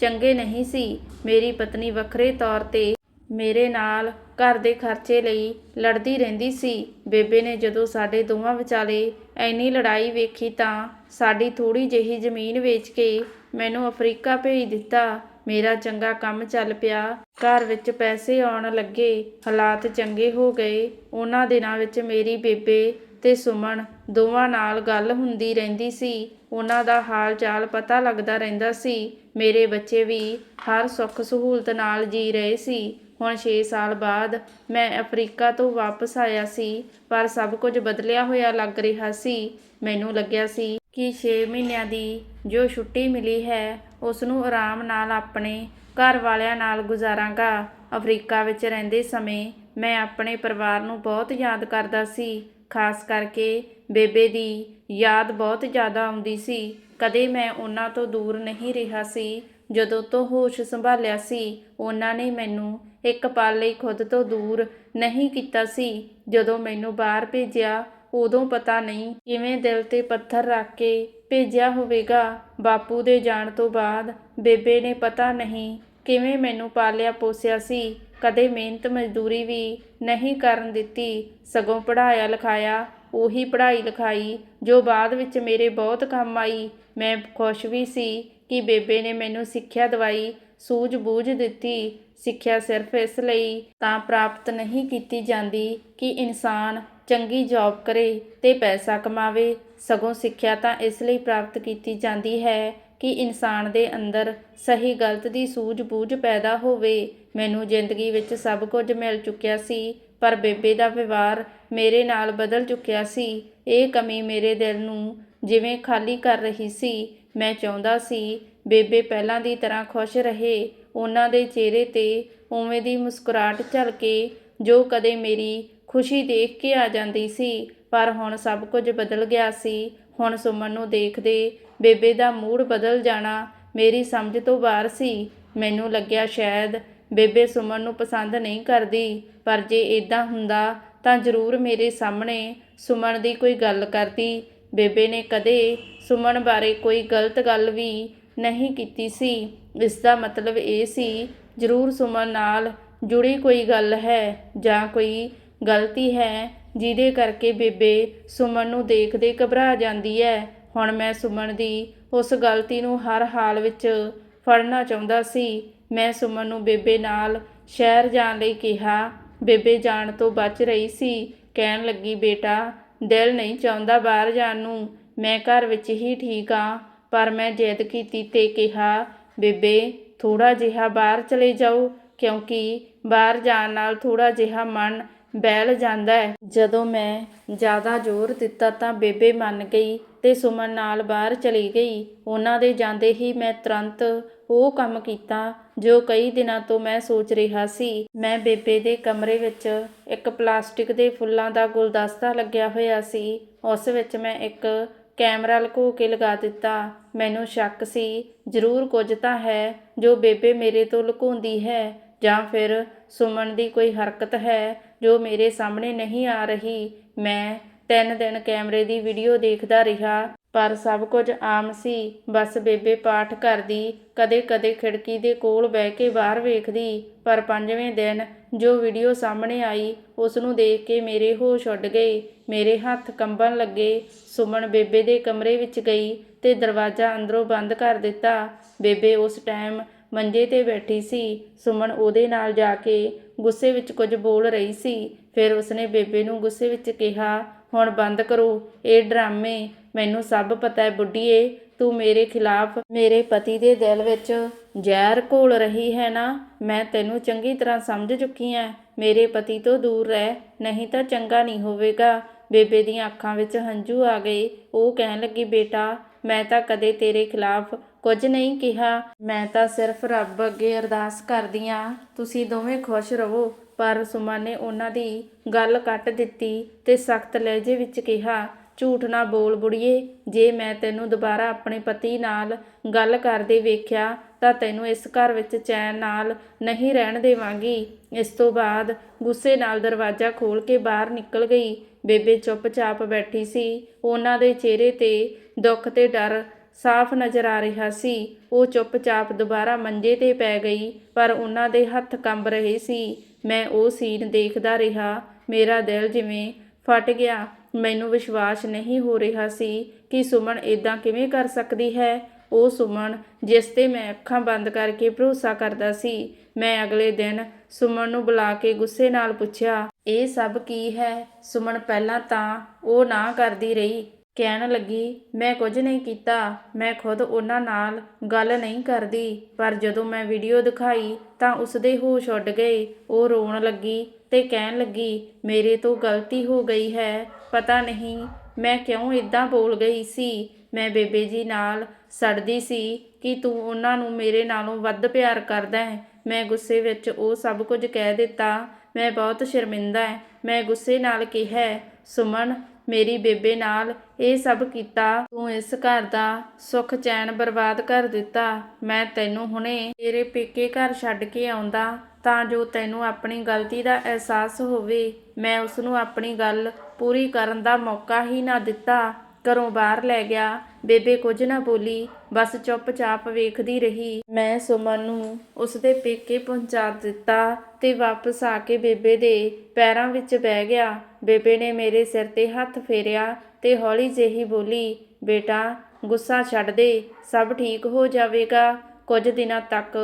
ਚੰਗੇ ਨਹੀਂ ਸੀ। ਮੇਰੀ ਪਤਨੀ ਵੱਖਰੇ ਤੌਰ ਤੇ ਮੇਰੇ ਨਾਲ ਘਰ ਦੇ ਖਰਚੇ ਲਈ ਲੜਦੀ ਰਹਿੰਦੀ ਸੀ। ਬੇਬੇ ਨੇ ਜਦੋਂ ਸਾਡੇ ਦੋਵਾਂ ਵਿਚਾਲੇ ਐਨੀ ਲੜਾਈ ਵੇਖੀ ਤਾਂ ਸਾਡੀ ਥੋੜੀ ਜਿਹੀ ਜ਼ਮੀਨ ਵੇਚ ਕੇ ਮੈਨੂੰ ਅਫਰੀਕਾ ਭੇਜ ਦਿੱਤਾ। ਮੇਰਾ ਚੰਗਾ ਕੰਮ ਚੱਲ ਪਿਆ। ਘਰ ਵਿੱਚ ਪੈਸੇ ਆਉਣ ਲੱਗੇ, ਹਾਲਾਤ ਚੰਗੇ ਹੋ ਗਏ। ਉਹਨਾਂ ਦਿਨਾਂ ਵਿੱਚ ਮੇਰੀ ਬੇਬੇ ਤੇ ਸੁਮਨ ਦੋਵਾਂ ਨਾਲ ਗੱਲ ਹੁੰਦੀ ਰਹਿੰਦੀ ਸੀ। ਉਹਨਾਂ ਦਾ ਹਾਲ ਚਾਲ ਪਤਾ ਲੱਗਦਾ ਰਹਿੰਦਾ ਸੀ। ਮੇਰੇ ਬੱਚੇ ਵੀ ਹਰ ਸੁੱਖ ਸਹੂਲਤ ਨਾਲ ਜੀ ਰਹੇ ਸੀ। ਹੁਣ 6 ਸਾਲ ਬਾਅਦ ਮੈਂ ਅਫਰੀਕਾ ਤੋਂ ਵਾਪਸ ਆਇਆ ਸੀ, ਪਰ ਸਭ ਕੁਝ ਬਦਲਿਆ ਹੋਇਆ ਲੱਗ ਰਿਹਾ ਸੀ। ਮੈਨੂੰ ਲੱਗਿਆ ਸੀ ਕਿ ਛੇ ਮਹੀਨਿਆਂ ਦੀ ਜੋ ਛੁੱਟੀ ਮਿਲੀ ਹੈ ਉਸ ਨੂੰ ਆਰਾਮ ਨਾਲ ਆਪਣੇ ਘਰ ਵਾਲਿਆਂ ਨਾਲ ਗੁਜ਼ਾਰਾਂਗਾ। ਅਫਰੀਕਾ ਵਿੱਚ ਰਹਿੰਦੇ ਸਮੇਂ ਮੈਂ ਆਪਣੇ ਪਰਿਵਾਰ ਨੂੰ ਬਹੁਤ ਯਾਦ ਕਰਦਾ ਸੀ। ਖਾਸ ਕਰਕੇ ਬੇਬੇ ਦੀ ਯਾਦ ਬਹੁਤ ਜ਼ਿਆਦਾ ਆਉਂਦੀ ਸੀ। ਕਦੇ ਮੈਂ ਉਹਨਾਂ ਤੋਂ ਦੂਰ ਨਹੀਂ ਰਿਹਾ ਸੀ। ਜਦੋਂ ਤੋਂ ਹੋਸ਼ ਸੰਭਾਲਿਆ ਸੀ, ਉਹਨਾਂ ਨੇ ਮੈਨੂੰ ਇੱਕ ਪਲ ਲਈ ਖੁਦ ਤੋਂ ਦੂਰ ਨਹੀਂ ਕੀਤਾ ਸੀ। ਜਦੋਂ ਮੈਨੂੰ ਬਾਹਰ ਭੇਜਿਆ ਉਦੋਂ ਪਤਾ ਨਹੀਂ ਕਿਵੇਂ ਦਿਲ ਤੇ ਪੱਥਰ ਰੱਖ ਕੇ ਭੇਜਿਆ ਹੋਵੇਗਾ। ਬਾਪੂ ਦੇ ਜਾਣ ਤੋਂ ਬਾਅਦ ਬੇਬੇ ਨੇ ਪਤਾ ਨਹੀਂ ਕਿਵੇਂ ਮੈਨੂੰ ਪਾਲਿਆ ਪੋਸਿਆ ਸੀ। ਕਦੇ ਮਿਹਨਤ ਮਜ਼ਦੂਰੀ ਵੀ ਨਹੀਂ ਕਰਨ ਦਿੱਤੀ। ਸਗੋਂ ਪੜਾਇਆ ਲਿਖਾਇਆ ਉਹੀ ਪੜ੍ਹਾਈ ਲਿਖਾਈ ਜੋ ਬਾਅਦ ਵਿੱਚ ਮੇਰੇ ਬਹੁਤ ਕੰਮ ਆਈ। ਮੈਂ ਖੁਸ਼ ਵੀ ਸੀ ਕਿ ਬੇਬੇ ਨੇ ਮੈਨੂੰ ਸਿੱਖਿਆ ਦਵਾਈ, ਸੂਝ-ਬੂਝ ਦਿੱਤੀ। ਸਿੱਖਿਆ ਸਿਰਫ ਇਸ ਲਈ ਤਾਂ ਪ੍ਰਾਪਤ ਨਹੀਂ ਕੀਤੀ ਜਾਂਦੀ ਕਿ ਇਨਸਾਨ ਚੰਗੀ ਜੌਬ ਕਰੇ ਤੇ ਪੈਸਾ ਕਮਾਵੇ, ਸਗੋਂ ਸਿੱਖਿਆ ਤਾਂ ਇਸ ਲਈ ਪ੍ਰਾਪਤ ਕੀਤੀ ਜਾਂਦੀ ਹੈ ਕਿ ਇਨਸਾਨ ਦੇ ਅੰਦਰ ਸਹੀ ਗਲਤ ਦੀ ਸੂਝ-ਬੂਝ ਪੈਦਾ ਹੋਵੇ। ਮੈਨੂੰ ਜ਼ਿੰਦਗੀ ਵਿੱਚ ਸਭ ਕੁਝ ਮਿਲ ਚੁੱਕਿਆ ਸੀ, ਪਰ ਬੇਬੇ ਦਾ ਵਿਵਹਾਰ ਮੇਰੇ ਨਾਲ ਬਦਲ ਚੁੱਕਿਆ ਸੀ। ਇਹ ਕਮੀ ਮੇਰੇ ਦਿਲ ਨੂੰ ਜਿਵੇਂ ਖਾਲੀ ਕਰ ਰਹੀ ਸੀ, ਮੈਂ ਚਾਹੁੰਦਾ ਸੀ ਬੇਬੇ ਪਹਿਲਾਂ ਦੀ ਤਰ੍ਹਾਂ ਖੁਸ਼ ਰਹੇ, ਉਹਨਾਂ ਦੇ ਚਿਹਰੇ ਤੇ ਉਵੇਂ ਦੀ ਮੁਸਕਰਾਹਟ ਝਲਕੇ, ਜੋ ਕਦੇ ਮੇਰੀ ਖੁਸ਼ੀ ਦੇਖ ਕੇ ਆ ਜਾਂਦੀ ਸੀ, ਪਰ ਹੁਣ ਸਭ ਕੁਝ ਬਦਲ ਗਿਆ ਸੀ। ਹੁਣ ਸੁਮਨ ਨੂੰ ਦੇਖਦੇ ਬੇਬੇ ਦਾ ਮੂਡ ਬਦਲ ਜਾਣਾ ਮੇਰੀ ਸਮਝ ਤੋਂ ਬਾਹਰ ਸੀ। ਮੈਨੂੰ ਲੱਗਿਆ ਸ਼ਾਇਦ ਬੇਬੇ ਸੁਮਨ ਨੂੰ ਪਸੰਦ ਨਹੀਂ ਕਰਦੀ, ਪਰ ਜੇ ਇਦਾਂ ਹੁੰਦਾ ਤਾਂ ਜ਼ਰੂਰ ਮੇਰੇ ਸਾਹਮਣੇ ਸੁਮਨ ਦੀ ਕੋਈ ਗੱਲ ਕਰਦੀ। ਬੇਬੇ ਨੇ ਕਦੇ ਸੁਮਨ ਬਾਰੇ ਕੋਈ ਗਲਤ ਗੱਲ ਵੀ ਨਹੀਂ ਕੀਤੀ ਸੀ। ਇਸ ਦਾ ਮਤਲਬ ਇਹ ਸੀ, ਜ਼ਰੂਰ ਸੁਮਨ ਨਾਲ ਜੁੜੀ ਕੋਈ ਗੱਲ ਹੈ ਜਾਂ ਕੋਈ ਗਲਤੀ ਹੈ। ਜਿਹਦੇ ਕਰਕੇ ਬੇਬੇ ਸੁਮਨ ਨੂੰ ਦੇਖਦੇ ਘਬਰਾ ਜਾਂਦੀ ਹੈ। ਹੁਣ ਮੈਂ ਸੁਮਨ ਦੀ ਉਸ ਗਲਤੀ ਨੂੰ ਹਰ ਹਾਲ ਵਿੱਚ ਫੜਨਾ ਚਾਹੁੰਦਾ ਸੀ। ਮੈਂ ਸੁਮਨ ਨੂੰ ਬੇਬੇ ਨਾਲ ਸ਼ਹਿਰ ਜਾਣ ਲਈ ਕਿਹਾ। ਬੇਬੇ ਜਾਣ ਤੋਂ ਬਚ ਰਹੀ ਸੀ। ਕਹਿਣ ਲੱਗੀ, ਬੇਟਾ, ਦਿਲ ਨਹੀਂ ਚਾਹੁੰਦਾ ਬਾਹਰ ਜਾਣ ਨੂੰ। ਮੈਂ ਘਰ ਵਿੱਚ ਹੀ ਠੀਕ ਆ ਪਰ ਮੈਂ ਜਿੱਦ ਕੀਤੀ ਤੇ ਕਿਹਾ, ਬੇਬੇ ਥੋੜਾ ਜਿਹਾ ਬਾਹਰ ਚਲੇ ਜਾਓ। ਕਿਉਂਕਿ ਬਾਹਰ ਜਾਣ ਨਾਲ ਥੋੜਾ ਜਿਹਾ ਮਨ ਬਹਿਲ ਜਾਂਦਾ ਹੈ। ਜਦੋਂ ਮੈਂ ਜ਼ਿਆਦਾ ਜ਼ੋਰ ਦਿੱਤਾ ਤਾਂ ਬੇਬੇ ਮੰਨ ਗਈ ਤੇ ਸੁਮਨ ਨਾਲ ਬਾਹਰ ਚਲੀ ਗਈ। ਉਹਨਾਂ ਦੇ ਜਾਂਦੇ ਹੀ ਮੈਂ ਤੁਰੰਤ ਉਹ ਕੰਮ ਕੀਤਾ ਜੋ ਕਈ ਦਿਨਾਂ ਤੋਂ ਮੈਂ ਸੋਚ ਰਿਹਾ ਸੀ। ਮੈਂ ਬੇਬੇ ਦੇ ਕਮਰੇ ਵਿੱਚ ਇੱਕ ਪਲਾਸਟਿਕ ਦੇ ਫੁੱਲਾਂ ਦਾ ਗੁਲਦਸਤਾ ਲੱਗਿਆ ਹੋਇਆ ਸੀ। ਉਸ ਵਿੱਚ ਮੈਂ ਇੱਕ ਕੈਮਰਾ ਲੁਕੋ ਕੇ ਲਗਾ ਦਿੱਤਾ। ਮੈਨੂੰ ਸ਼ੱਕ ਸੀ, ਜ਼ਰੂਰ ਕੁਝ ਤਾਂ ਹੈ ਜੋ ਬੇਬੇ ਮੇਰੇ ਤੋਂ ਲੁਕਾਉਂਦੀ ਹੈ ਜਾਂ ਫਿਰ ਸੁਮਨ ਦੀ ਕੋਈ ਹਰਕਤ ਹੈ। ਜੋ ਮੇਰੇ ਸਾਹਮਣੇ ਨਹੀਂ ਆ ਰਹੀ, ਮੈਂ ਤਿੰਨ ਦਿਨ ਕੈਮਰੇ ਦੀ ਵੀਡੀਓ ਦੇਖਦਾ ਰਿਹਾ, ਪਰ ਸਭ ਕੁਝ ਆਮ ਸੀ। ਬਸ ਬੇਬੇ ਪਾਠ ਕਰਦੀ, ਕਦੇ-ਕਦੇ ਖਿੜਕੀ ਦੇ ਕੋਲ ਬਹਿ ਕੇ ਬਾਹਰ ਵੇਖਦੀ, ਪਰ ਪੰਜਵੇਂ ਦਿਨ ਜੋ ਵੀਡੀਓ ਸਾਹਮਣੇ ਆਈ ਉਸ ਨੂੰ ਦੇਖ ਕੇ ਮੇਰੇ ਹੋਸ਼ ਉੱਡ ਗਏ। ਮੇਰੇ ਹੱਥ ਕੰਬਣ ਲੱਗੇ। ਸੁਮਨ ਬੇਬੇ ਦੇ ਕਮਰੇ ਵਿੱਚ ਗਈ ਤੇ ਦਰਵਾਜ਼ਾ ਅੰਦਰੋਂ ਬੰਦ ਕਰ ਦਿੱਤਾ। ਬੇਬੇ ਉਸ ਟਾਈਮ ਮੰਜੇ ਤੇ ਬੈਠੀ ਸੀ। ਸੁਮਨ ਉਹਦੇ ਨਾਲ ਜਾ ਕੇ ਗੁੱਸੇ ਵਿੱਚ ਕੁਝ ਬੋਲ ਰਹੀ ਸੀ। ਫਿਰ ਉਸਨੇ ਬੇਬੇ ਨੂੰ ਗੁੱਸੇ ਵਿੱਚ ਕਿਹਾ, ਹੁਣ ਬੰਦ ਕਰੋ। ਇਹ ਡਰਾਮੇ ਮੈਨੂੰ ਸਭ ਪਤਾ ਹੈ। ਬੁੱਢੀਏ, ਤੂੰ ਮੇਰੇ ਖਿਲਾਫ ਮੇਰੇ ਪਤੀ ਦੇ ਦਿਲ ਵਿੱਚ ਜ਼ਹਿਰ ਘੋਲ ਰਹੀ ਹੈ ਨਾ? ਮੈਂ ਤੈਨੂੰ ਚੰਗੀ ਤਰ੍ਹਾਂ ਸਮਝ ਚੁੱਕੀ ਹਾਂ। ਮੇਰੇ ਪਤੀ ਤੋਂ ਦੂਰ ਰਹਿ। ਨਹੀਂ ਤਾਂ ਚੰਗਾ ਨਹੀਂ ਹੋਵੇਗਾ। ਬੇਬੇ ਦੀਆਂ ਅੱਖਾਂ ਵਿੱਚ ਹੰਝੂ ਆ ਗਏ। ਉਹ ਕਹਿਣ ਲੱਗੀ, ਬੇਟਾ ਮੈਂ ਤਾਂ ਕਦੇ ਤੇਰੇ ਖਿਲਾਫ ਕੁਝ ਨਹੀਂ ਕਿਹਾ। ਮੈਂ ਤਾਂ ਸਿਰਫ ਰੱਬ ਅੱਗੇ ਅਰਦਾਸ ਕਰਦੀ ਆ। ਤੁਸੀਂ ਦੋਵੇਂ ਖੁਸ਼ ਰਹੋ। ਪਰ ਸੁਮਾ ਨੇ ਉਹਨਾਂ ਦੀ ਗੱਲ ਕੱਟ ਦਿੱਤੀ ਤੇ ਸਖਤ ਲਹਿਜੇ ਵਿੱਚ ਕਿਹਾ, ਝੂਠ ਨਾ ਬੋਲ ਬੁੜੀਏ। ਜੇ ਮੈਂ ਤੈਨੂੰ ਦੁਬਾਰਾ ਆਪਣੇ ਪਤੀ ਨਾਲ ਗੱਲ ਕਰਦੇ ਵੇਖਿਆ ਤਾਂ ਤੈਨੂੰ ਇਸ ਘਰ ਵਿੱਚ ਚੈਨ ਨਾਲ ਨਹੀਂ ਰਹਿਣ ਦੇਵਾਂਗੀ। ਇਸ ਤੋਂ ਬਾਅਦ ਗੁੱਸੇ ਨਾਲ ਦਰਵਾਜ਼ਾ ਖੋਲ ਕੇ ਬਾਹਰ ਨਿਕਲ ਗਈ। ਬੇਬੇ ਚੁੱਪਚਾਪ ਬੈਠੀ ਸੀ। ਉਹਨਾਂ ਦੇ ਚਿਹਰੇ ਤੇ ਦੁੱਖ ਤੇ ਡਰ ਸਾਫ਼ ਨਜ਼ਰ ਆ ਰਿਹਾ ਸੀ। ਉਹ ਚੁੱਪਚਾਪ ਦੁਬਾਰਾ ਮੰਜੇ ਤੇ ਪੈ ਗਈ, ਪਰ ਉਹਨਾਂ ਦੇ ਹੱਥ ਕੰਬ ਰਹੇ ਸੀ। ਮੈਂ ਉਹ ਸੀਨ ਦੇਖਦਾ ਰਿਹਾ। ਮੇਰਾ ਦਿਲ ਜਿਵੇਂ ਫਟ ਗਿਆ। ਮੈਨੂੰ ਵਿਸ਼ਵਾਸ ਨਹੀਂ ਹੋ ਰਿਹਾ ਸੀ ਕਿ ਸੁਮਨ ਇਦਾਂ ਕਿਵੇਂ ਕਰ ਸਕਦੀ ਹੈ। ਉਹ ਸੁਮਨ, ਜਿਸ ਤੇ ਮੈਂ ਅੱਖਾਂ ਬੰਦ ਕਰਕੇ ਭਰੋਸਾ ਕਰਦਾ ਸੀ। ਮੈਂ ਅਗਲੇ ਦਿਨ ਸੁਮਨ ਨੂੰ ਬੁਲਾ ਕੇ ਗੁੱਸੇ ਨਾਲ ਪੁੱਛਿਆ, ਇਹ ਸਭ ਕੀ ਹੈ? ਸੁਮਨ ਪਹਿਲਾਂ ਤਾਂ ਉਹ ਨਾ ਕਰਦੀ ਰਹੀ। ਕਹਿਣ ਲੱਗੀ, ਮੈਂ ਕੁਝ ਨਹੀਂ ਕੀਤਾ। ਮੈਂ ਖੁਦ ਉਹਨਾਂ ਨਾਲ ਗੱਲ ਨਹੀਂ ਕਰਦੀ। ਪਰ ਜਦੋਂ ਮੈਂ ਵੀਡੀਓ ਦਿਖਾਈ ਤਾਂ ਉਸਦੇ ਹੋਸ਼ ਉੱਡ ਗਏ। ਉਹ ਰੋਣ ਲੱਗੀ ਤੇ ਕਹਿਣ ਲੱਗੀ, ਮੇਰੇ ਤੋਂ ਗਲਤੀ ਹੋ ਗਈ ਹੈ। ਪਤਾ ਨਹੀਂ ਮੈਂ ਕਿਉਂ ਇਦਾਂ ਬੋਲ ਗਈ ਸੀ? ਮੈਂ ਬੇਬੇ ਜੀ ਨਾਲ ਸੜਦੀ ਸੀ ਕਿ ਤੂੰ ਉਹਨਾਂ ਨੂੰ ਮੇਰੇ ਨਾਲੋਂ ਵੱਧ ਪਿਆਰ ਕਰਦਾ ਹੈ। ਮੈਂ ਗੁੱਸੇ ਵਿੱਚ ਉਹ ਸਭ ਕੁਝ ਕਹਿ ਦਿੱਤਾ। ਮੈਂ ਬਹੁਤ ਸ਼ਰਮਿੰਦਾ ਹਾਂ। ਮੈਂ ਗੁੱਸੇ ਨਾਲ ਕਿਹਾ, ਸੁਮਨ, ਮੇਰੀ ਬੇਬੇ ਨਾਲ ਇਹ ਸਭ ਕੀਤਾ। ਤੂੰ ਇਸ ਘਰ ਦਾ ਸੁੱਖ ਚੈਨ ਬਰਬਾਦ ਕਰ ਦਿੱਤਾ। ਮੈਂ ਤੈਨੂੰ ਹੁਣੇ ਤੇਰੇ ਪੇਕੇ ਘਰ ਛੱਡ ਕੇ ਆਉਂਦਾ ਤਾਂ ਜੋ ਤੈਨੂੰ ਆਪਣੀ ਗਲਤੀ ਦਾ ਅਹਿਸਾਸ ਹੋਵੇ। ਮੈਂ ਉਸ ਨੂੰ ਆਪਣੀ ਗੱਲ ਪੂਰੀ ਕਰਨ ਦਾ ਮੌਕਾ ਹੀ ਨਾ ਦਿੱਤਾ। ਘਰੋਂ ਬਾਹਰ ਲੈ ਗਿਆ। ਬੇਬੇ ਕੁਝ ਨਾ ਬੋਲੀ, ਬਸ ਚੁੱਪਚਾਪ ਵੇਖਦੀ ਰਹੀ। ਮੈਂ ਸੁਮਨ ਨੂੰ ਉਸਦੇ ਪੇਕੇ ਪਹੁੰਚਾ ਦਿੱਤਾ ਤੇ ਵਾਪਸ ਆ ਕੇ ਬੇਬੇ ਦੇ ਪੈਰਾਂ ਵਿੱਚ ਬਹਿ ਗਿਆ। ਬੇਬੇ ਨੇ ਮੇਰੇ ਸਿਰ ਤੇ ਹੱਥ ਫੇਰਿਆ ਤੇ ਹੌਲੀ ਜਿਹੀ ਬੋਲੀ, ਬੇਟਾ, ਗੁੱਸਾ ਛੱਡ ਦੇ, ਸਭ ਠੀਕ ਹੋ ਜਾਵੇਗਾ। ਕੁਝ ਦਿਨਾਂ ਤੱਕ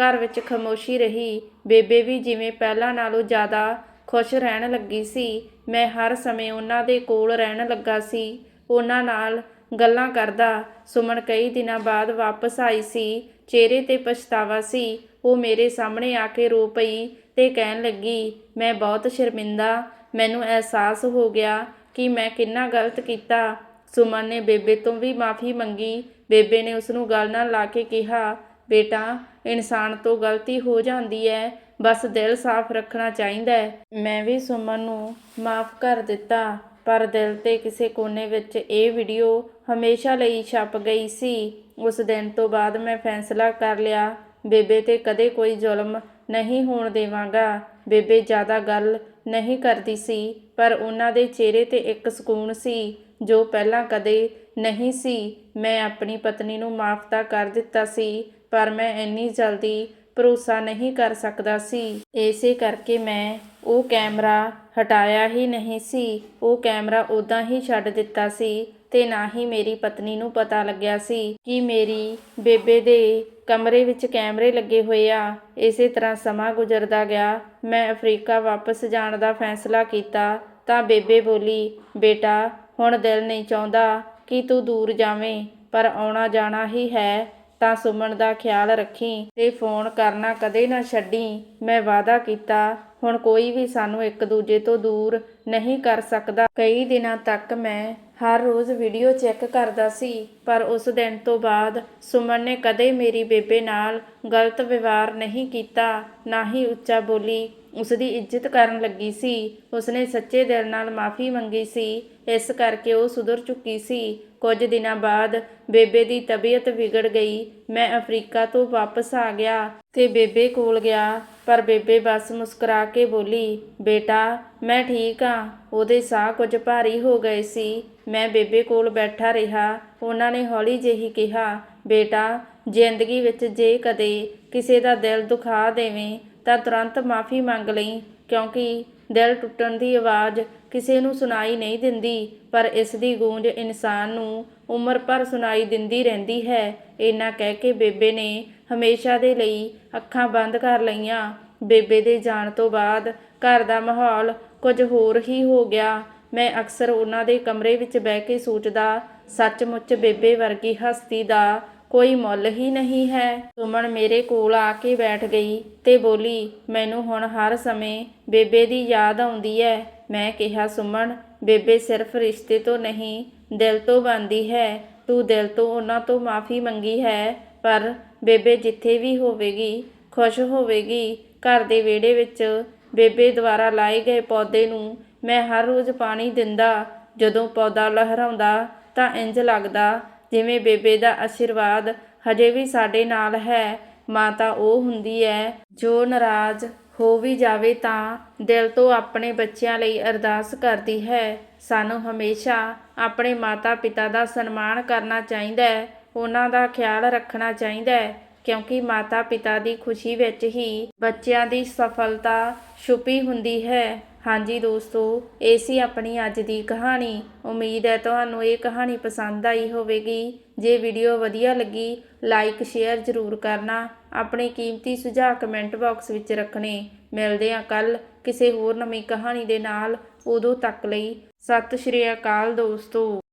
ਘਰ ਵਿੱਚ ਖਾਮੋਸ਼ੀ ਰਹੀ। ਬੇਬੇ ਵੀ ਜਿਵੇਂ ਪਹਿਲਾਂ ਨਾਲੋਂ ਜ਼ਿਆਦਾ ਖੁਸ਼ ਰਹਿਣ ਲੱਗੀ ਸੀ। ਮੈਂ ਹਰ ਸਮੇਂ ਉਹਨਾਂ ਦੇ ਕੋਲ ਰਹਿਣ ਲੱਗਾ ਸੀ। ਉਹਨਾਂ ਨਾਲ ਗੱਲਾਂ ਕਰਦਾ। ਸੁਮਨ ਕਈ ਦਿਨਾਂ ਬਾਅਦ ਵਾਪਸ ਆਈ ਸੀ। ਚਿਹਰੇ ਤੇ ਪਛਤਾਵਾ ਸੀ। ਉਹ ਮੇਰੇ ਸਾਹਮਣੇ ਆ ਕੇ ਰੋ ਪਈ ਤੇ ਕਹਿਣ ਲੱਗੀ, ਮੈਂ ਬਹੁਤ ਸ਼ਰਮਿੰਦਾ। ਮੈਨੂੰ ਅਹਿਸਾਸ ਹੋ ਗਿਆ ਕਿ ਮੈਂ ਕਿੰਨਾ ਗਲਤ ਕੀਤਾ। ਸੁਮਨ ਨੇ ਬੇਬੇ ਤੋਂ ਵੀ ਮਾਫੀ ਮੰਗੀ। ਬੇਬੇ ਨੇ ਉਸ ਨੂੰ ਗੱਲ ਨਾਲ ਲਾ ਕੇ ਕਿਹਾ, ਬੇਟਾ, ਇਨਸਾਨ ਤੋਂ ਗਲਤੀ ਹੋ ਜਾਂਦੀ ਹੈ ਬਸ ਦਿਲ ਸਾਫ਼ ਰੱਖਣਾ ਚਾਹੀਦਾ ਹੈ ਮੈਂ ਵੀ ਸੁਮਨ ਨੂੰ ਮਾਫ ਕਰ ਦਿੱਤਾ। ਪਰ ਦਿਲ ਤੇ ਕਿਸੇ ਕੋਨੇ ਵਿੱਚ ਇਹ ਵੀਡੀਓ ਹਮੇਸ਼ਾ ਲਈ ਛਪ ਗਈ ਸੀ। ਉਸ ਦਿਨ ਤੋਂ ਬਾਅਦ ਮੈਂ ਫੈਸਲਾ ਕਰ ਲਿਆ, ਬੇਬੇ ਤੇ ਕਦੇ ਕੋਈ ਜ਼ੁਲਮ ਨਹੀਂ ਹੋਣ ਦੇਵਾਂਗਾ। ਬੇਬੇ ਜ਼ਿਆਦਾ ਗੱਲ ਨਹੀਂ ਕਰਦੀ ਸੀ, ਪਰ ਉਹਨਾਂ ਦੇ ਚਿਹਰੇ ਤੇ ਇੱਕ ਸਕੂਨ ਸੀ, ਜੋ ਪਹਿਲਾਂ ਕਦੇ ਨਹੀਂ ਸੀ। ਮੈਂ ਆਪਣੀ ਪਤਨੀ ਨੂੰ ਮਾਫ ਤਾਂ ਕਰ ਦਿੱਤਾ ਸੀ, ਪਰ ਮੈਂ ਇੰਨੀ ਜਲਦੀ ਭਰੋਸਾ ਨਹੀਂ ਕਰ ਸਕਦਾ ਸੀ। ਇਸੇ ਕਰਕੇ ਮੈਂ ਉਹ ਕੈਮਰਾ ਹਟਾਇਆ ਹੀ ਨਹੀਂ ਸੀ। ਉਹ ਕੈਮਰਾ ਉਦਾਂ ਹੀ ਛੱਡ ਦਿੱਤਾ ਸੀ ਤੇ ਨਾ ਹੀ ਮੇਰੀ ਪਤਨੀ ਨੂੰ ਪਤਾ ਲੱਗਿਆ ਸੀ ਕਿ ਮੇਰੀ ਬੇਬੇ ਦੇ ਕਮਰੇ ਵਿੱਚ ਕੈਮਰੇ ਲੱਗੇ ਹੋਏ ਆ। ਇਸੇ ਤਰ੍ਹਾਂ ਸਮਾਂ ਗੁਜ਼ਰਦਾ ਗਿਆ। ਮੈਂ ਅਫਰੀਕਾ ਵਾਪਸ ਜਾਣ ਦਾ ਫੈਸਲਾ ਕੀਤਾ ਤਾਂ ਬੇਬੇ ਬੋਲੀ, ਬੇਟਾ, ਹੁਣ ਦਿਲ ਨਹੀਂ ਚਾਹੁੰਦਾ ਕਿ ਤੂੰ ਦੂਰ ਜਾਵੇਂ, ਪਰ ਆਉਣਾ ਜਾਣਾ ਹੀ ਹੈ। ਤਾਂ ਸੁਮਨ ਦਾ ਖਿਆਲ ਰੱਖੀ ਤੇ ਫੋਨ ਕਰਨਾ ਕਦੇ ਨਾ ਛੱਡੀ। ਮੈਂ ਵਾਅਦਾ ਕੀਤਾ, ਹੁਣ ਕੋਈ ਵੀ ਸਾਨੂੰ ਇੱਕ ਦੂਜੇ ਤੋਂ ਦੂਰ ਨਹੀਂ ਕਰ ਸਕਦਾ। ਕਈ ਦਿਨਾਂ ਤੱਕ ਮੈਂ ਹਰ ਰੋਜ਼ ਵੀਡੀਓ ਚੈੱਕ ਕਰਦਾ ਸੀ, ਪਰ ਉਸ ਦਿਨ ਤੋਂ ਬਾਅਦ ਸੁਮਨ ਨੇ ਕਦੇ ਮੇਰੀ ਬੇਬੇ ਨਾਲ ਗਲਤ ਵਿਵਹਾਰ ਨਹੀਂ ਕੀਤਾ, ਨਾ ਹੀ ਉੱਚਾ ਬੋਲੀ। ਉਸ ਦੀ ਇੱਜ਼ਤ ਕਰਨ ਲੱਗੀ ਸੀ। ਉਸਨੇ ਸੱਚੇ ਦਿਲ ਨਾਲ ਮਾਫੀ ਮੰਗੀ ਸੀ। ਇਸ ਕਰਕੇ ਉਹ ਸੁਧਰ ਚੁੱਕੀ ਸੀ। ਕੁਝ ਦਿਨਾਂ ਬਾਅਦ ਬੇਬੇ ਦੀ ਤਬੀਅਤ ਵਿਗੜ ਗਈ। ਮੈਂ ਅਫਰੀਕਾ ਤੋਂ ਵਾਪਸ ਆ ਗਿਆ ਤੇ ਬੇਬੇ ਕੋਲ ਗਿਆ। ਪਰ ਬੇਬੇ ਬਸ ਮੁਸਕਰਾ ਕੇ ਬੋਲੀ, ਬੇਟਾ, ਮੈਂ ਠੀਕ ਆ। ਉਹਦੇ ਸਾਹ ਕੁਝ ਭਾਰੀ ਹੋ ਗਏ ਸੀ। ਮੈਂ ਬੇਬੇ ਕੋਲ ਬੈਠਾ ਰਿਹਾ। ਉਹਨਾਂ ਨੇ ਹੌਲੀ ਜਿਹੀ ਕਿਹਾ, ਬੇਟਾ, ਜ਼ਿੰਦਗੀ ਵਿੱਚ ਜੇ ਕਦੇ ਕਿਸੇ ਦਾ ਦਿਲ ਦੁਖਾ ਦੇਵੇਂ ਤਾਂ ਤੁਰੰਤ ਮਾਫੀ ਮੰਗ ਲਈ, ਕਿਉਂਕਿ ਦਿਲ ਟੁੱਟਣ ਦੀ ਆਵਾਜ਼ ਕਿਸੇ ਨੂੰ ਸੁਣਾਈ ਨਹੀਂ ਦਿੰਦੀ, ਪਰ ਇਸ ਦੀ ਗੂੰਜ ਇਨਸਾਨ ਨੂੰ ਉਮਰ ਭਰ ਸੁਣਾਈ ਦਿੰਦੀ ਰਹਿੰਦੀ ਹੈ। ਇਹਨਾਂ ਕਹਿ ਕੇ ਬੇਬੇ ਨੇ ਹਮੇਸ਼ਾ ਦੇ ਲਈ ਅੱਖਾਂ ਬੰਦ ਕਰ ਲਈਆਂ। ਬੇਬੇ ਦੇ ਜਾਣ ਤੋਂ ਬਾਅਦ ਘਰ ਦਾ ਮਾਹੌਲ ਕੁਝ ਹੋਰ ਹੀ ਹੋ ਗਿਆ। ਮੈਂ ਅਕਸਰ ਉਹਨਾਂ ਦੇ ਕਮਰੇ ਵਿੱਚ ਬਹਿ ਕੇ ਸੋਚਦਾ, ਸੱਚਮੁੱਚ ਬੇਬੇ ਵਰਗੀ ਹਸਤੀ ਦਾ ਕੋਈ ਮੁੱਲ ਹੀ ਨਹੀਂ ਹੈ। ਸੁਮਨ ਮੇਰੇ ਕੋਲ ਆ ਕੇ ਬੈਠ ਗਈ ਤੇ ਬੋਲੀ, ਮੈਨੂੰ ਹੁਣ ਹਰ ਸਮੇਂ ਬੇਬੇ ਦੀ ਯਾਦ ਆਉਂਦੀ ਹੈ ਮੈਂ ਕਿਹਾ, ਸੁਮਨ, ਬੇਬੇ ਸਿਰਫ ਰਿਸ਼ਤੇ ਤੋਂ ਨਹੀਂ, ਦਿਲ ਤੋਂ ਬਣਦੀ ਹੈ। ਤੂੰ ਦਿਲ ਤੋਂ ਉਹਨਾਂ ਤੋਂ ਮਾਫੀ ਮੰਗੀ ਹੈ, ਪਰ ਬੇਬੇ ਜਿੱਥੇ ਵੀ ਹੋਵੇਗੀ, ਖੁਸ਼ ਹੋਵੇਗੀ। ਘਰ ਦੇ ਵਿਹੜੇ ਵਿੱਚ ਬੇਬੇ ਦੁਆਰਾ ਲਾਏ ਗਏ ਪੌਦੇ ਨੂੰ ਮੈਂ ਹਰ ਰੋਜ਼ ਪਾਣੀ ਦਿੰਦਾ। ਜਦੋਂ ਪੌਦਾ ਲਹਿਰਾਉਂਦਾ ਤਾਂ ਇੰਜ ਲੱਗਦਾ ਜਿਵੇਂ ਬੇਬੇ ਦਾ ਆਸ਼ੀਰਵਾਦ ਹਜੇ ਵੀ ਸਾਡੇ ਨਾਲ ਹੈ, ਮਾਤਾ ਉਹ ਹੁੰਦੀ ਹੈ ਜੋ ਨਾਰਾਜ਼ ਹੋ ਵੀ ਜਾਵੇ ਤਾਂ ਦਿਲ ਤੋਂ ਆਪਣੇ ਬੱਚਿਆਂ ਲਈ ਅਰਦਾਸ ਕਰਦੀ ਹੈ। ਸਾਨੂੰ ਹਮੇਸ਼ਾ ਆਪਣੇ ਮਾਤਾ-ਪਿਤਾ ਦਾ ਸਨਮਾਨ ਕਰਨਾ ਚਾਹੀਦਾ ਹੈ ਉਹਨਾਂ ਦਾ ਖਿਆਲ ਰੱਖਣਾ ਚਾਹੀਦਾ ਹੈ ਕਿਉਂਕਿ ਮਾਤਾ-ਪਿਤਾ ਦੀ ਖੁਸ਼ੀ ਵਿੱਚ ਹੀ ਬੱਚਿਆਂ ਦੀ ਸਫਲਤਾ ਛੁਪੀ ਹੁੰਦੀ ਹੈ। ਹਾਂਜੀ ਦੋਸਤੋ, ਇਹ ਸੀ ਆਪਣੀ ਅੱਜ ਦੀ ਕਹਾਣੀ। ਉਮੀਦ ਹੈ ਤੁਹਾਨੂੰ ਇਹ ਕਹਾਣੀ ਪਸੰਦ ਆਈ ਹੋਵੇਗੀ। ਜੇ ਵੀਡੀਓ ਵਧੀਆ ਲੱਗੀ, ਲਾਈਕ, ਸ਼ੇਅਰ ਜ਼ਰੂਰ ਕਰਨਾ। ਆਪਣੇ ਕੀਮਤੀ ਸੁਝਾਅ ਕਮੈਂਟ ਬਾਕਸ ਵਿੱਚ ਰੱਖਣੇ। ਮਿਲਦੇ ਹਾਂ ਕੱਲ ਕਿਸੇ ਹੋਰ ਨਵੀਂ ਕਹਾਣੀ ਦੇ ਨਾਲ। ਉਦੋਂ ਤੱਕ ਲਈ ਸਤਿ ਸ਼੍ਰੀ ਅਕਾਲ ਦੋਸਤੋ।